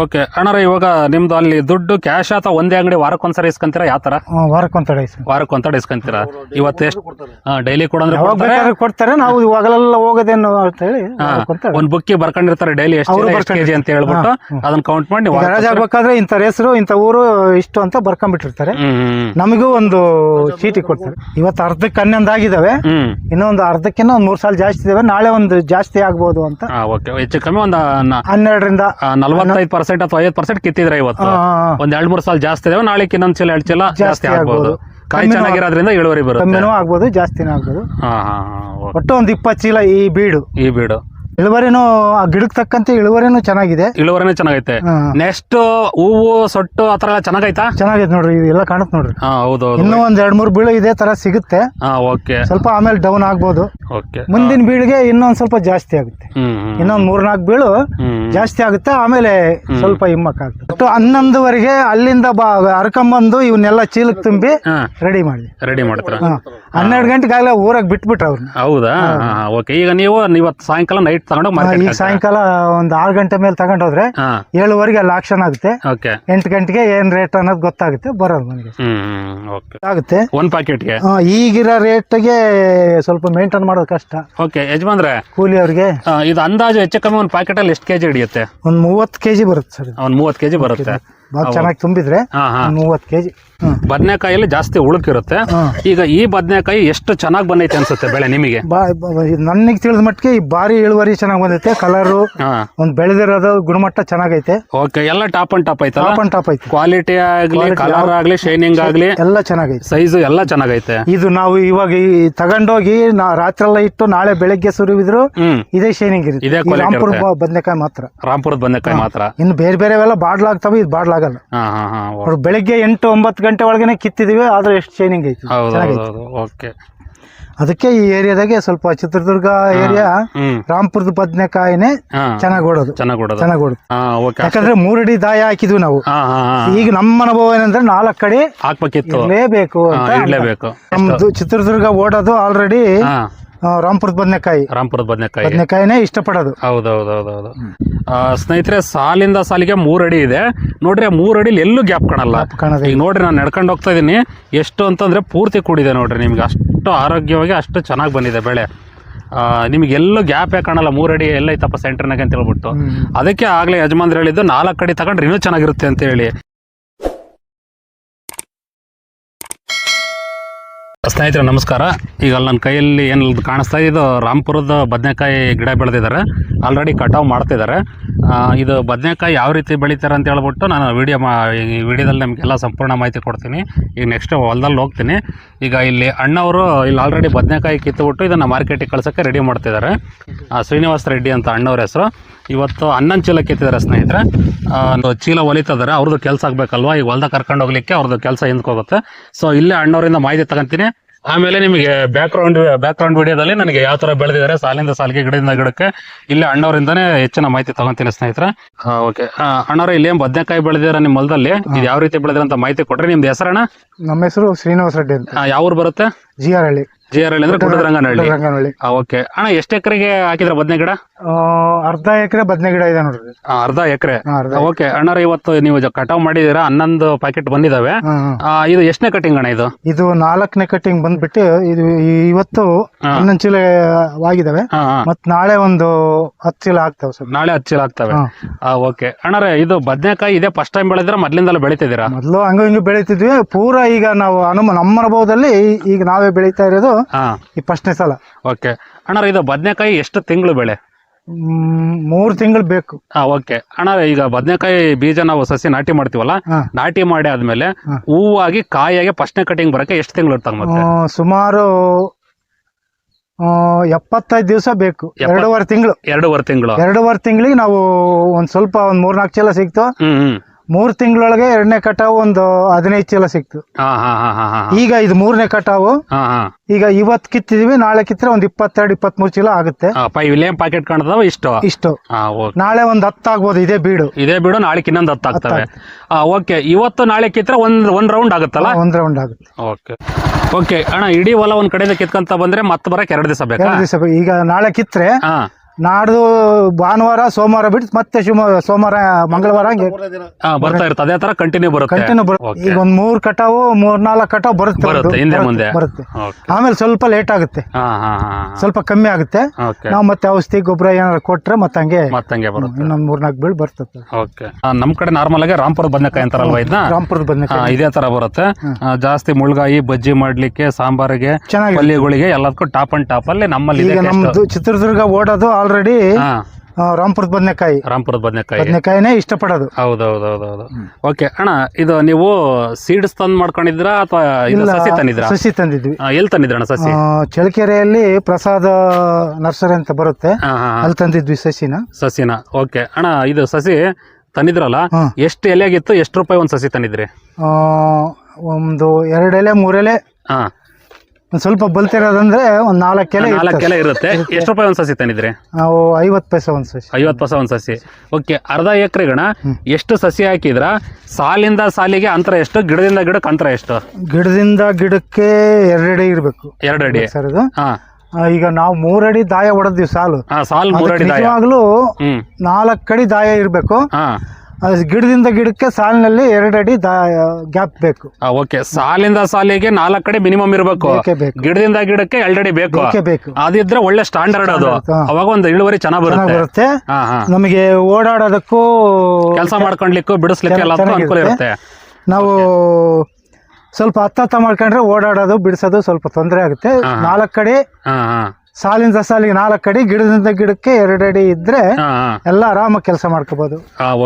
Okay. ಅಣ್ಣಾರ ಇವಾಗ ನಿಮ್ದು ಅಲ್ಲಿ ದುಡ್ಡು ಕ್ಯಾಶ್ ಅಥವಾ ಒಂದೇ ಅಂಗಡಿ ವಾರಕ್ಕೊಂದ್ಸರಿ ಇಸ್ಕೊಂತೀರಾ? ಯಾವ ತರ? ವಾರಕ್ಕೊಂತಡೆ ವಾರಕ್ಕೊಂತಡಿ ಇಸ್ಕೊಂತೀರಾ? ಇವತ್ತು ಎಷ್ಟು ಡೈಲಿ ಕೂಡ ಕೊಡ್ತಾರೆ? ನಾವು ಇವಾಗಲೆಲ್ಲ ಹೋಗೋದೇನು ಅಂತ ಹೇಳಿ ವಾರಕ್ಕೊಂತಡೆ. ಒಂದ್ ಬುಕ್ಕಿ ಬರ್ಕೊಂಡಿರ್ತಾರೆ ಡೈಲಿ ಎಷ್ಟು ಅವ್ರು ಎಷ್ಟು ಕೆಜಿ ಅಂತ ಹೇಳ್ಬಿಟ್ಟು ಹಾ. ಅದನ್ನ ಕೌಂಟ್ ಮಾಡಿ ನೀವು ಈಗ ವಾರಕ್ಕೊಂದ್ಸರಿ- ಆಗ್ಬೇಕಾದ್ರೆ ಇಂಥ ಹೆಸರು ಇಂತ ಊರು ಇಷ್ಟು ಅಂತ ಬರ್ಕೊಂಡ್ಬಿಟ್ಟಿರ್ತಾರೆ. ಹ್ಮ್ ಹ್ಮ್ ನಮಗೂ ಒಂದು ಚೀಟಿ ಕೊಡ್ತಾರೆ. ಇವತ್ತು ಅರ್ಧಕ್ಕೆ ಹನ್ನೊಂದು ಆಗಿದಾವೆ. ಹ್ಮ್. ಇನ್ನೊಂದು ಅರ್ಧಕ್ಕಿಂತ ಒಂದು ಮೂರು ಸಾಲ ಜಾಸ್ತಿ ಇದಾವೆ. ನಾಳೆ ಒಂದು ಜಾಸ್ತಿ ಆಗ್ಬೋದು ಅಂತ. ಹಾ ಓಕೆ ಹೆಚ್ಚು ಕಮ್ಮಿ ಒಂದು ಹನ್ನೆರಡರಿಂದ ನಲವತ್ತೈದು ಪರ್ಸೆಂಟ್ ಅಥವಾ ಐವತ್ ಪರ್ಸೆಂಟ್ ಕಿತ್ತಿದ್ರೆ ಇವತ್ತು. ಒಂದ್ ಎರಡ್ ಮೂರು ಸಾಲ ಜಾಸ್ತಿ ಇದಾವೆ ನಾಳೆ ಇನ್ನೊಂದ್ ಚೀಲ ಎರಡ್ ಚೀಲ ಜಾಸ್ತಿ ಆಗ್ಬಹುದು ಆಗ್ಬೋದು. ಕಾಯಿ ಚೆನ್ನಾಗಿರೋದ್ರಿಂದ ಇಳುವರಿ ಬರುತ್ತೆ ಆಗ್ಬೋದು ಜಾಸ್ತಿನೂ ಆಗ್ಬೋದು. ಒಟ್ಟು ಒಂದ್ ಇಪ್ಪತ್ತು ಚೀಲ ಈ ಬೀಡು ಈ ಬೀಡು ಇಳುವರಿನೂ ಆ ಗಿಡಕ್ಕೆ ತಕ್ಕಂತೆ ಇಳುವರಿನೂ ಚೆನ್ನಾಗಿದೆ. ಇಳುವರಿನೂ ಚೆನ್ನಾಗೈತೆ. ನೆಕ್ಸ್ಟ್ ಹೂವು ಸೊಟ್ಟು ಆತರ ಎಲ್ಲ ಚೆನ್ನಾಗೈತಾ? ಚೆನ್ನಾಗೈತೆ ನೋಡ್ರಿ ಇದೆಲ್ಲ ಕಾಣುತ್ತೆ ನೋಡ್ರಿ. ಹಾ ಹೌದು ಹೌದು. ಇನ್ನೂ ಒಂದ್ ಎರಡ್ ಮೂರು ಬೀಳು ಇದೇ ತರ ಸಿಗುತ್ತೆ. ಹಾ ಓಕೆ. ಸ್ವಲ್ಪ ಆಮೇಲೆ ಡೌನ್ ಆಗ್ಬೋದು. ಓಕೆ. ಮುಂದಿನ ಬೀಳಿಗೆ ಇನ್ನೊಂದ್ ಸ್ವಲ್ಪ ಜಾಸ್ತಿ ಆಗುತ್ತೆ. ಹ್ಮ್ ಮೂರ್ ಇನ್ನೊಂದ್ ಮೂರ್ನಾಲ್ಕು ಬೀಳು ಜಾಸ್ತಿ ಆಗುತ್ತೆ ಆಮೇಲೆ ಸ್ವಲ್ಪ ಹಿಮ್ಮಕ್ ಆಗುತ್ತೆ ಒಟ್ಟು ಹನ್ನೊಂದುವರೆಗೆ ಅಲ್ಲಿಂದ ಬಾ ಹರ್ಕೊಂಬಂದು ಇವನ್ನೆಲ್ಲ ಚೀಲಕ್ಕೆ ತುಂಬಿ ಹಾ. ರೆಡಿ ಮಾಡಿ. ರೆಡಿ ಮಾಡ್ತೀರಾ? ಹಾ. ಹನ್ನೆರಡು ಗಂಟೆಗಾಗಲೇ ಊರಾಗ ಬಿಟ್ಬಿಟ್ರ ಅವ್ರನ್ನ ಹೌದಾ? ಓಕೆ. ಈಗ ನೀವು ಇವತ್ತು ಸಾಯಂಕಾಲ ನೈಟ್ ತಗೊಂಡು ಈಗ ಸಾಯಂಕಾಲ ಒಂದ್ ಆರ್ ಗಂಟೆ ಮೇಲೆ ತಗೊಂಡೋದ್ರೆ ಏಳುವರೆಗೆ ಅಲ್ಲಿ ಆಕ್ಷನ್ ಆಗುತ್ತೆ. ಎಂಟು ಗಂಟೆಗೆ ಏನ್ ರೇಟ್ ಅನ್ನೋದು ಗೊತ್ತಾಗುತ್ತೆ ಬರೋದು ನನಗೆ ಆಗುತ್ತೆ. ಒಂದ್ ಪ್ಯಾಕೆಟ್ಗೆ ಈಗಿರೋ ರೇಟ್ಗೆ ಸ್ವಲ್ಪ ಮೇಂಟೈನ್ ಮಾಡೋದು ಕಷ್ಟ. ಓಕೆ ಯಜಮಾನ್ರೆ ಕೂಲಿ ಅವ್ರಿಗೆ. ಇದು ಅಂದಾಜು ಹೆಚ್ಚು ಕಮ್ಮಿ ಒಂದು ಪ್ಯಾಕೆಟ್ ಅಲ್ಲಿ ಎಷ್ಟು ಕೆಜಿ ಹಿಡಿಯುತ್ತೆ? ಒಂದ್ ಮೂವತ್ತು ಕೆಜಿ ಬರುತ್ತೆ ಸರ್ ಒಂದ್ ಮೂವತ್ತು ಕೆಜಿ ಬರುತ್ತೆ. ಚೆನ್ನಾಗಿ ತುಂಬಿದ್ರೆ ಮೂವತ್ತು ಕೆಜಿ. ಬದನೆಕಾಯಲ್ಲಿ ಜಾಸ್ತಿ ಉಳುಕಿರುತ್ತೆ. ಈಗ ಈ ಬದನೆಕಾಯಿ ಎಷ್ಟು ಚೆನ್ನಾಗಿ ಬಂದೈತೆ ಅನ್ಸುತ್ತೆ ಬೆಳೆ ನಿಮಗೆ? ನನಗೆ ತಿಳಿದ ಮಟ್ಟಿಗೆ ಈ ಬಾರಿ ಇಳುವರಿ ಚೆನ್ನಾಗಿ ಬಂದೈತೆ. ಕಲರು ಒಂದು ಬೆಳೆದಿರೋದು ಗುಣಮಟ್ಟ ಚೆನ್ನಾಗೈತೆ. ಓಕೆ ಎಲ್ಲ ಟಾಪ್ ಅಂಡ್ ಟಾಪ್ ಐತೆ ಟಾಪ್ ಅಂಡ್ ಟಾಪ್ ಐತೆ ಕ್ವಾಲಿಟಿ ಆಗಲಿ ಕಲರ್ ಆಗಲಿ ಶೈನಿಂಗ್ ಆಗಲಿ ಎಲ್ಲ ಚೆನ್ನಾಗೈತೆ. ಸೈಜು ಎಲ್ಲ ಚೆನ್ನಾಗೈತೆ. ಇದು ನಾವು ಇವಾಗ ಈ ತಗೊಂಡೋಗಿ ನಾ ರಾತ್ರಿ ಎಲ್ಲ ಇಟ್ಟು ನಾಳೆ ಬೆಳಗ್ಗೆ ಸುರಿವಿದ್ರು ಇದೇ ಶೈನಿಂಗ್ ಇರುತ್ತೆ. ರಾಂಪುರ ಬದನೆಕಾಯಿ ಮಾತ್ರ. ರಾಂಪುರದ ಬದನೆಕಾಯಿ ಮಾತ್ರ. ಇನ್ನು ಬೇರೆ ಬೇರೆವೆಲ್ಲ ಬಾಡ್ಲಾಗ್ತವೆ ಇದು ಬಾಡ್ಲಾಗಲ್ಲ ಹಾ ಹಾ ಹಾ ಅವ್ರು ಬೆಳಿಗ್ಗೆ ಎಂಟು ಒಂಬತ್ತು ಗಂಟೆ ಒಳಗೇನೆ ಕಿತ್ತಿದೀವಿ ಆದ್ರೆ ಎಷ್ಟು ಶೈನಿಂಗ್ ಐತಿ. ಹೌದು ಹೌದು ಹೌದು ಓಕೆ. ಅದಕ್ಕೆ ಈ ಏರಿಯಾದಾಗೆ ಸ್ವಲ್ಪ ಚಿತ್ರದುರ್ಗ ಏರಿಯಾ ರಾಮ್ಪುರದ ಬದ್ನೆಕಾಯಿನೇ ಬದನೆಕಾಯಿನೇ ಹಾ. ಚೆನ್ನಾಗಿ ಓಡೋದು. ಚೆನ್ನಾಗಿ ಕೊಡೋದು ಚೆನ್ನಾಗಿ ಓಡುದು. ಹಾ ಓಕೆ ಯಾಕಂದ್ರೆ ಮೂರಡಿ ದಾಯ ಹಾಕಿದ್ವಿ ನಾವು. ಹಾ ಹಾ ಹಾ ಈಗ ನಮ್ಮ ಅನುಭವ ಏನಂದ್ರೆ ನಾಲ್ಕು ಕಡೆ ಹಾಕ್ಬೇಕಿತ್ತು. ಇರಲೇಬೇಕು ಹಾ, ಅಂತ ಇಡ್ಲೇಬೇಕು ನಮ್ದು ಚಿತ್ರದುರ್ಗ ಓಡೋದು ಆಲ್ರೆಡಿ ಹಾ. ರಾಂಪುರದ ಬದನೆಕಾಯಿ. ರಾಮ್ಪುರದ ಬದನೆಕಾಯಿ. ಬದನೆಕಾಯಿನೇ ಇಷ್ಟಪಡೋದು. ಹೌದು ಹೌದು ಹೌದು ಹೌದು ಆ, ಸ್ನೇಹಿತರೆ ಸಾಲಿಂದ ಸಾಲಿಗೆ ಮೂರ್ ಅಡಿ ಇದೆ. ನೋಡ್ರಿ ಆ ಮೂರ್ ಅಡಿಲಿ ಎಲ್ಲೂ ಗ್ಯಾಪ್ ಕಾಣಲ್ಲ. ಕಾಣೋದೇ ಈಗ ನೋಡ್ರಿ ನಾನು ನಡ್ಕೊಂಡು ಹೋಗ್ತಾ ಇದೀನಿ. ಎಷ್ಟು ಅಂತಂದ್ರೆ ಪೂರ್ತಿ ಕೂಡಿದೆ ನೋಡ್ರಿ. ನಿಮ್ಗೆ ಅಷ್ಟು ಆರೋಗ್ಯವಾಗಿ ಅಷ್ಟು ಚೆನ್ನಾಗಿ ಬಂದಿದೆ ಬೆಳೆ. ನಿಮ್ಗೆ ಎಲ್ಲೂ ಗ್ಯಾಪೇ ಕಾಣಲ್ಲ. ಮೂರ್ ಅಡಿ ಎಲ್ಲ ಇತ್ತಪ್ಪ ಸೆಂಟರ್ನಾಗ ಅಂತ ಹೇಳ್ಬಿಟ್ಟು. ಅದಕ್ಕೆ ಆಗ್ಲೇ ಯಜಮಾನ್ರು ಹೇಳಿದ್ದು ನಾಲ್ಕು ಅಡಿ ತಗೊಂಡ್ರೆ ಇನ್ನೂ ಚೆನ್ನಾಗಿರುತ್ತೆ ಅಂತ ಹೇಳಿ. ಸ್ನೇಹಿತರೆ, ನಮಸ್ಕಾರ. ಈಗ ಅಲ್ಲಿ ನನ್ನ ಕೈಯಲ್ಲಿ ಏನು ಕಾಣಿಸ್ತಾ ಇದೆ, ಇದು ರಾಮ್ಪುರದ ಬದನೆಕಾಯಿ ಗಿಡ ಬೆಳೆದಿದ್ದಾರೆ. ಆಲ್ರೆಡಿ ಕಟಾವು ಮಾಡ್ತಿದ್ದಾರೆ. ಇದು ಬದನೆಕಾಯಿ ಯಾವ ರೀತಿ ಬೆಳೀತಾರೆ ಅಂತ ಹೇಳ್ಬಿಟ್ಟು ನಾನು ವಿಡಿಯೋ ಮಾ, ಈ ವಿಡಿಯೋದಲ್ಲಿ ನಿಮಗೆಲ್ಲ ಸಂಪೂರ್ಣ ಮಾಹಿತಿ ಕೊಡ್ತೀನಿ. ಈಗ ನೆಕ್ಸ್ಟ್ ಹೊಲದಲ್ಲಿ ಹೋಗ್ತೀನಿ. ಈಗ ಇಲ್ಲಿ ಅಣ್ಣವರು ಇಲ್ಲಿ ಆಲ್ರೆಡಿ ಬದನೆಕಾಯಿ ಕಿತ್ತುಬಿಟ್ಟು ಇದನ್ನು ಮಾರ್ಕೆಟಿಗೆ ಕಳ್ಸೋಕ್ಕೆ ರೆಡಿ ಮಾಡ್ತಿದ್ದಾರೆ. ಶ್ರೀನಿವಾಸ ರೆಡ್ಡಿ ಅಂತ ಅಣ್ಣವ್ರ ಹೆಸರು. ಇವತ್ತು ಹನ್ನೊಂದು ಚೀಲ ಕೆತ್ತಿದ್ದಾರೆ ಸ್ನೇಹಿತರೆ. ಚೀಲ ಹೊಲಿತಿದ್ದಾರೆ ಅವ್ರದ್ದು ಕೆಲಸ ಆಗಬೇಕಲ್ವಾ? ಈಗ ಹೊಲ್ದಾಗ ಕರ್ಕೊಂಡು ಹೋಗ್ಲಿಕ್ಕೆ ಅವ್ರದ್ದು ಕೆಲಸ ಹಿಂದ್ಕೋಗುತ್ತೆ ಸೊ ಇಲ್ಲೇ ಅಣ್ಣವರಿಂದ ಮಾಹಿತಿ ತಗೊಂತೀನಿ. ಆಮೇಲೆ ನಿಮಗೆ ಬ್ಯಾಕ್ಗ್ರೌಂಡ್ ಬ್ಯಾಕ್ಗ್ರೌಂಡ್ ವಿಡಿಯೋದಲ್ಲಿ ನನಗೆ ಯಾವ ತರ ಬೆಳೆದಿದ್ದಾರೆ ಸಾಲಿಂದ ಸಾಲಿಗೆ ಗಿಡದಿಂದ ಗಿಡಕ್ಕೆ ಇಲ್ಲೇ ಅಣ್ಣವರಿಂದನೇ ಹೆಚ್ಚಿನ ಮಾಹಿತಿ ತಗೊಂತೀನಿ ಸ್ನೇಹಿತರೆ. ಓಕೆ ಅಣ್ಣವ್ರ ಇಲ್ಲಿ ಏನ್ ಬದನೆಕಾಯಿ ಬೆಳೆದಿದ್ದಾರೆ ನಿಮ್ಮ ಹೊಲದಲ್ಲಿ? ಇದು ಯಾವ ರೀತಿ ಬೆಳೆದಿರೋ ಅಂತ ಮಾಹಿತಿ ಕೊಟ್ರೆ ನಿಮ್ದು ಹೆಸರಣ್ಣ? ನಮ್ಮ ಹೆಸರು ಶ್ರೀನಿವಾಸ ರೆಡ್ಡಿ ಅಂತ. ಯಾವ ಊರು ಬರುತ್ತೆ? ಜಿ ಆರ್ ಹಳ್ಳಿ. ಜಿ ಆರ್ ಎಲ್ ಅಂದ್ರೆ ಗುಡ್ಡರಂಗನಹಳ್ಳಿ ರಂಗನಹಳ್ಳಿ. ಓಕೆ ಅಣ್ಣ ಎಷ್ಟು ಎಕರೆಗೆ ಹಾಕಿದ್ರೆ ಬದನೆ ಗಿಡ? ಆ, ಅರ್ಧ ಎಕರೆ ಬದನೆ ಗಿಡ ಇದೆ ನೋಡ್ರಿ. ಆ, ಅರ್ಧ ಎಕರೆ. ಹಾ, ಅರ್ಧ ಓಕೆ ಅಣ್ಣರ ಇವತ್ತು ನೀವು ಕಟಾವ್ ಮಾಡಿದೀರಾ ಹನ್ನೊಂದು ಪ್ಯಾಕೆಟ್ ಬಂದಿದಾವೆ. ಆ, ಇದು ಎಷ್ಟನೇ ಕಟಿಂಗ್ ಅಣ್ಣ ಇದು? ಇದು ನಾಲ್ಕನೇ ಕಟ್ಟಿಂಗ್ ಬಂದ್ಬಿಟ್ಟು ಇದು ಈ- ಇವತ್ತು. ಹನ್ನೊಂದು ಚೀಲ ಆಗಿದಾವೆ. ಹಾ ಹಾ. ಮತ್ ನಾಳೆ ಒಂದು ಹತ್ತು ಚೀಲ ಆಗ್ತಾವೆ ಸರ್. ನಾಳೆ ಹತ್ತು ಚೀಲ ಆಗ್ತವೆ. ಹಾ. ಓಕೆ ಅಣ್ಣರ ಇದು ಬದನೆಕಾಯಿ ಇದೇ ಫಸ್ಟ್ ಟೈಮ್ ಬೆಳೆದ್ರೆ? ಮೊದ್ಲಿಂದಲೂ ಬೆಳಿತಿದ್ದೀರಾ? ಮೊದಲು ಹಂಗ ಹಿಂಗ ಬೆಳೀತಿದ್ವಿ. ಪೂರಾ ಈಗ ನಾವು ಅನುಮ ನಮ್ಮ ಅನುಭವದಲ್ಲಿ ಈಗ ನಾವೇ ಬೆಳೀತಾ ಇರೋದು ಈ ಫಸ್ಟ್ನೇ ಸಲ. ಓಕೆ. ಅಣ್ಣ ಇದು ಬದನೆಕಾಯಿ ಎಷ್ಟು ತಿಂಗಳು ಬೆಳೆ? ಮೂರು ತಿಂಗಳು ಬೇಕು. ಹಾ ಓಕೆ. ಅಣ್ಣ ಈಗ ಬದನೆಕಾಯಿ ಬೀಜ ನಾವು ಸಸಿ ನಾಟಿ ಮಾಡ್ತೀವಲ್ಲ ನಾಟಿ ಮಾಡಿ ಆದ್ಮೇಲೆ. ಹೂವಾಗಿ ಕಾಯಿಯಾಗಿ ಫಸ್ಟ್ನೇ ಕಟಿಂಗ್ ಬರಕ್ಕೆ ಎಷ್ಟು ತಿಂಗಳು ಇರ್ತಾವ ಮತ್ತೆ? ಸುಮಾರು ಎಪ್ಪತ್ತೈದು ದಿವಸ ಬೇಕು. ಎರಡೂವರೆ ತಿಂಗಳು. ಎರಡೂವರೆ ತಿಂಗಳು. ಎರಡೂವರೆ ತಿಂಗಳಿಗೆ ನಾವು ಒಂದ್ ಸ್ವಲ್ಪ ಒಂದ್ ಮೂರ್ನಾಲ್ಕು ಚೀಲ ಸಿಕ್ತು ಮೂರ್ ತಿಂಗಳೊಳಗೆ ಎರಡನೇ ಕಟಾವು ಒಂದು ಹದಿನೈದು ಚೀಲ ಸಿಕ್ತು. ಹಾ ಹಾ ಹಾ ಹಾ ಹಾ ಈಗ ಇದು ಮೂರನೇ ಕಟಾವು. ಹಾ ಹಾ. ಈಗ ಇವತ್ ಕಿತ್ತಿದೀವಿ ನಾಳೆ ಕಿತ್ತರೆ ಒಂದ್ ಇಪ್ಪತ್ತೆರಡು ಇಪ್ಪತ್ಮೂರು ಚೀಲ ಆಗುತ್ತೆ. ಹಾ ಪೈ ಇಲ್ಲೇನ್ ಪ್ಯಾಕೆಟ್ ಕಾಣ್ತಾವ ಇಷ್ಟು? ಇಷ್ಟು. ಹಾ ಓಕೆ ನಾಳೆ ಒಂದ್ ಹತ್ತು ಆಗ್ಬೋದು ಇದೇ ಬೀಡು. ಇದೇ ಬಿಡು ನಾಳೆ ಇನ್ನೊಂದು ಹತ್ತು ಆಗ್ತವೆ. ಓಕೆ. ಇವತ್ತು ನಾಳೆ ಕಿತ್ರೆ ಒಂದ್ ಒಂದ್ ರೌಂಡ್ ಆಗುತ್ತಲ್ಲ? ಒಂದ್ ರೌಂಡ್ ಆಗುತ್ತೆ. ಓಕೆ. ಓಕೆ ಅಣ್ಣ ಇಡೀ ಹೊಲ ಒಂದ್ ಕಡೆಯಿಂದ ಕಿತ್ಕೊಂತ ಬಂದ್ರೆ ಮತ್ತೆ ಬರಕ್ ಎರಡು ದಿವಸ ಬೇಕಾ? ಎರಡು ದಿವಸ ಈಗ ನಾಳೆ ಕಿತ್ರೆ ಹಾ. ನಾಡ್ದು ಭಾನುವಾರ ಸೋಮವಾರ ಬಿಟ್ಟು ಮತ್ತೆ ಶಿವಮೊಗ್ಗ ಸೋಮವಾರ ಮಂಗಳವಾರ ಹಂಗೆ ಹಾ ಬರ್ತಾ ಇರುತ್ತೆ. ಅದೇ ತರ ಕಂಟಿನ್ಯೂ ಬರುತ್ತೆ. ಕಂಟಿನ್ಯೂ ಬರುತ್ತೆ. Okay. ಈಗ ಒಂದ್ ಮೂರ್ ಕಟಾವು ಮೂರ್ ನಾಲ್ಕು ಕಟಾವು ಬರುತ್ತೆ ಬರುತ್ತೆ. ಹಿಂದೆ ಮುಂದೆ. ಬರುತ್ತೆ. ಓಕೆ ಆಮೇಲೆ ಸ್ವಲ್ಪ ಲೇಟ್ ಆಗುತ್ತೆ. ಹಾ ಹಾ ಹಾ ಸ್ವಲ್ಪ ಕಮ್ಮಿ ಆಗುತ್ತೆ. ಓಕೆ ನಾವು ಮತ್ತೆ ಔಷಧಿ ಗೊಬ್ಬರ ಏನಾದ್ರು ಕೊಟ್ರೆ ಮತ್ತೆ ಹಂಗೆ ಮತ್ತಂಗೆ ಬರುತ್ತೆ. ಮೂರ್ ನಾಲ್ಕು ಬೀಳ್ ಬರ್ತದೆ. ಓಕೆ ನಮ್ ಕಡೆ ನಾರ್ಮಲ್ ಆಗಿ ರಾಮ್ಪುರ ಬದನೆಕಾಯಿ ಅಂತಾರಲ್ವಾ ಇದನ್ನ ರಾಮ್ಪುರದ ಬಂದ ಹಾ, ಇದೇ ತರ ಬರುತ್ತೆ. ಆ, ಜಾಸ್ತಿ ಮುಳ್ಗಾಯಿ ಬಜ್ಜಿ ಮಾಡ್ಲಿಕ್ಕೆ ಸಾಂಬಾರಿಗೆ ಚೆನ್ನಾಗಿ ಪಲ್ಯಗಳಿಗೆ ಎಲ್ಲದಕ್ಕೂ ಟಾಪ್ ಅಂಡ್ ಟಾಪ್ ಅಲ್ಲಿ ನಮ್ಮಲ್ಲಿ ಇದೆ ಈಗ ನಮ್ದು ಚಿತ್ರದುರ್ಗ ಓಡೋದು ಆಲ್ರೆಡಿ ಹಾ. ರಾಮ್ಪುರದ ಬದನೆಕಾಯಿ. ರಾಮ್ಪುರದ ಬದನೆಕಾಯಿ. ಬದನೆಕಾಯಿನೇ ಇಷ್ಟಪಡೋದು. ಹೌದು ಓಕೆ ಅಣ್ಣ ಇದು ನೀವು ಸೀಡ್ಸ್ ತಂದ್ ಮಾಡ್ಕೊಂಡಿದ್ರಾ ಅಥವಾ ಇಲ್ಲ ಸಸಿ ತಂದಿದ್ರಾ ಸಸಿ ತಂದಿದ್ವಿ. ಆ, ಎಲ್ಲಿ ತಂದಿದ್ರಣ್ಣ ಸಸಿ? ಚಳಕೆರೆಯಲ್ಲಿ ಚಳ್ಳಕೆರೆಯಲ್ಲಿ ಪ್ರಸಾದ ನರ್ಸರಿ ಅಂತ ಬರುತ್ತೆ. ಹಾ ಹಾ ಹಾ. ಅಲ್ಲಿ ತಂದಿದ್ವಿ ಸಸಿನ. ಸಸಿನ ಓಕೆ. ಅಣ್ಣ ಇದು ಸಸಿ ತಂದಿದ್ರಲ್ಲ ಎಷ್ಟು ಎಷ್ಟು ಎಲೆಗಿತ್ತು ಎಷ್ಟು ರೂಪಾಯಿ ಒಂದು ಸಸಿ ತಂದಿದ್ರಿ? ಆ, ಒಂದು ಎರಡು ಎಲೆ ಮೂರೆಲೆ ಹಾ. ಸ್ವಲ್ಪ ಬಲ್ತಿರೋದಂದ್ರೆ ಒಂದ್ ನಾಲ್ಕು ಎಲೆ ನಾಲ್ಕು ಇರ್ತದೆ. ಇರುತ್ತೆ. ಎಷ್ಟು ರೂಪಾಯಿ ಒಂದು ಸಸಿ ತಂದಿದ್ರಿ? ನಾವು ಐವತ್ತು ಪೈಸೆ ಒಂದು ಸಸಿ ಐವತ್ತು ಪೈಸೆ ಒಂದು ಸಸಿ ಓಕೆ ಅರ್ಧ ಎಕರೆ ಗಣ ಎಷ್ಟು ಸಸಿ ಹಾಕಿದ್ರ? ಸಾಲಿಂದ ಸಾಲಿಗೆ ಅಂತರ ಎಷ್ಟು ಗಿಡದಿಂದ ಗಿಡಕ್ಕೆ ಅಂತರ ಎಷ್ಟು? ಗಿಡದಿಂದ ಗಿಡಕ್ಕೆ ಎರಡಡಿ ಇರಬೇಕು. ಎರಡು ಅಡಿ. ಸರ್ ಇದು. ಹಾ. ಆ, ಈಗ ನಾವು ಮೂರಡಿ ದಾಯ ಹೊಡೆದ್ವಿ ಸಾಲು. ಹಾ ಸಾಲು ಮೂರು ಅಡಿ ದಾಯ. ನಿಜವಾಗ್ಲೂ ಹ್ಮ್. ನಾಲ್ಕು ಅಡಿ ದಾಯ ಇರಬೇಕು. ಹಾ. ಗಿಡದಿಂದ ಗಿಡಕ್ಕೆ ಸಾಲಿನಲ್ಲಿ ಎರಡು ಅಡಿ ಗ್ಯಾಪ್ ಬೇಕು. ಓಕೆ. ಸಾಲಿಂದ ಸಾಲಿಗೆ ನಾಲ್ಕು ಕಡೆ ಮಿನಿಮಮ್ ಇರಬೇಕು. ಬೇಕೇ ಬೇಕು. ಗಿಡದಿಂದ ಗಿಡಕ್ಕೆ ಎರಡಡಿ ಬೇಕು. ಬೇಕೇ ಬೇಕು. ಅದಿದ್ರೆ ಒಳ್ಳೆ ಸ್ಟ್ಯಾಂಡರ್ಡ್ ಅದು. ಅವಾಗ ಒಂದು ಇಳುವರಿ ಚೆನ್ನಾಗಿ ಬರುತ್ತೆ. ನಮಗೆ ಓಡಾಡೋದಕ್ಕೂ ಕೆಲಸ ಮಾಡ್ಕೊಂಡ್ಲಿಕ್ಕೂ ಬಿಡಿಸ್ಲಿಕ್ಕೆ ಎಲ್ಲ ಅನುಕೂಲ ಇರುತ್ತೆ. ನಾವು ಸ್ವಲ್ಪ ಹತ್ತ ಮಾಡ್ಕೊಂಡ್ರೆ ಓಡಾಡೋದು ಬಿಡಿಸೋದು ಸ್ವಲ್ಪ ತೊಂದರೆ ಆಗುತ್ತೆ. ನಾಲ್ಕು ಕಡೆ ಸಾಲಿಂದ ಸಾಲಿಗೆ ನಾಲ್ಕು ಅಡಿ ಗಿಡದಿಂದ ಗಿಡಕ್ಕೆ ಎರಡು ಅಡಿ ಇದ್ರೆ ಎಲ್ಲ ಆರಾಮ ಕೆಲಸ ಮಾಡ್ಕೋಬಹುದು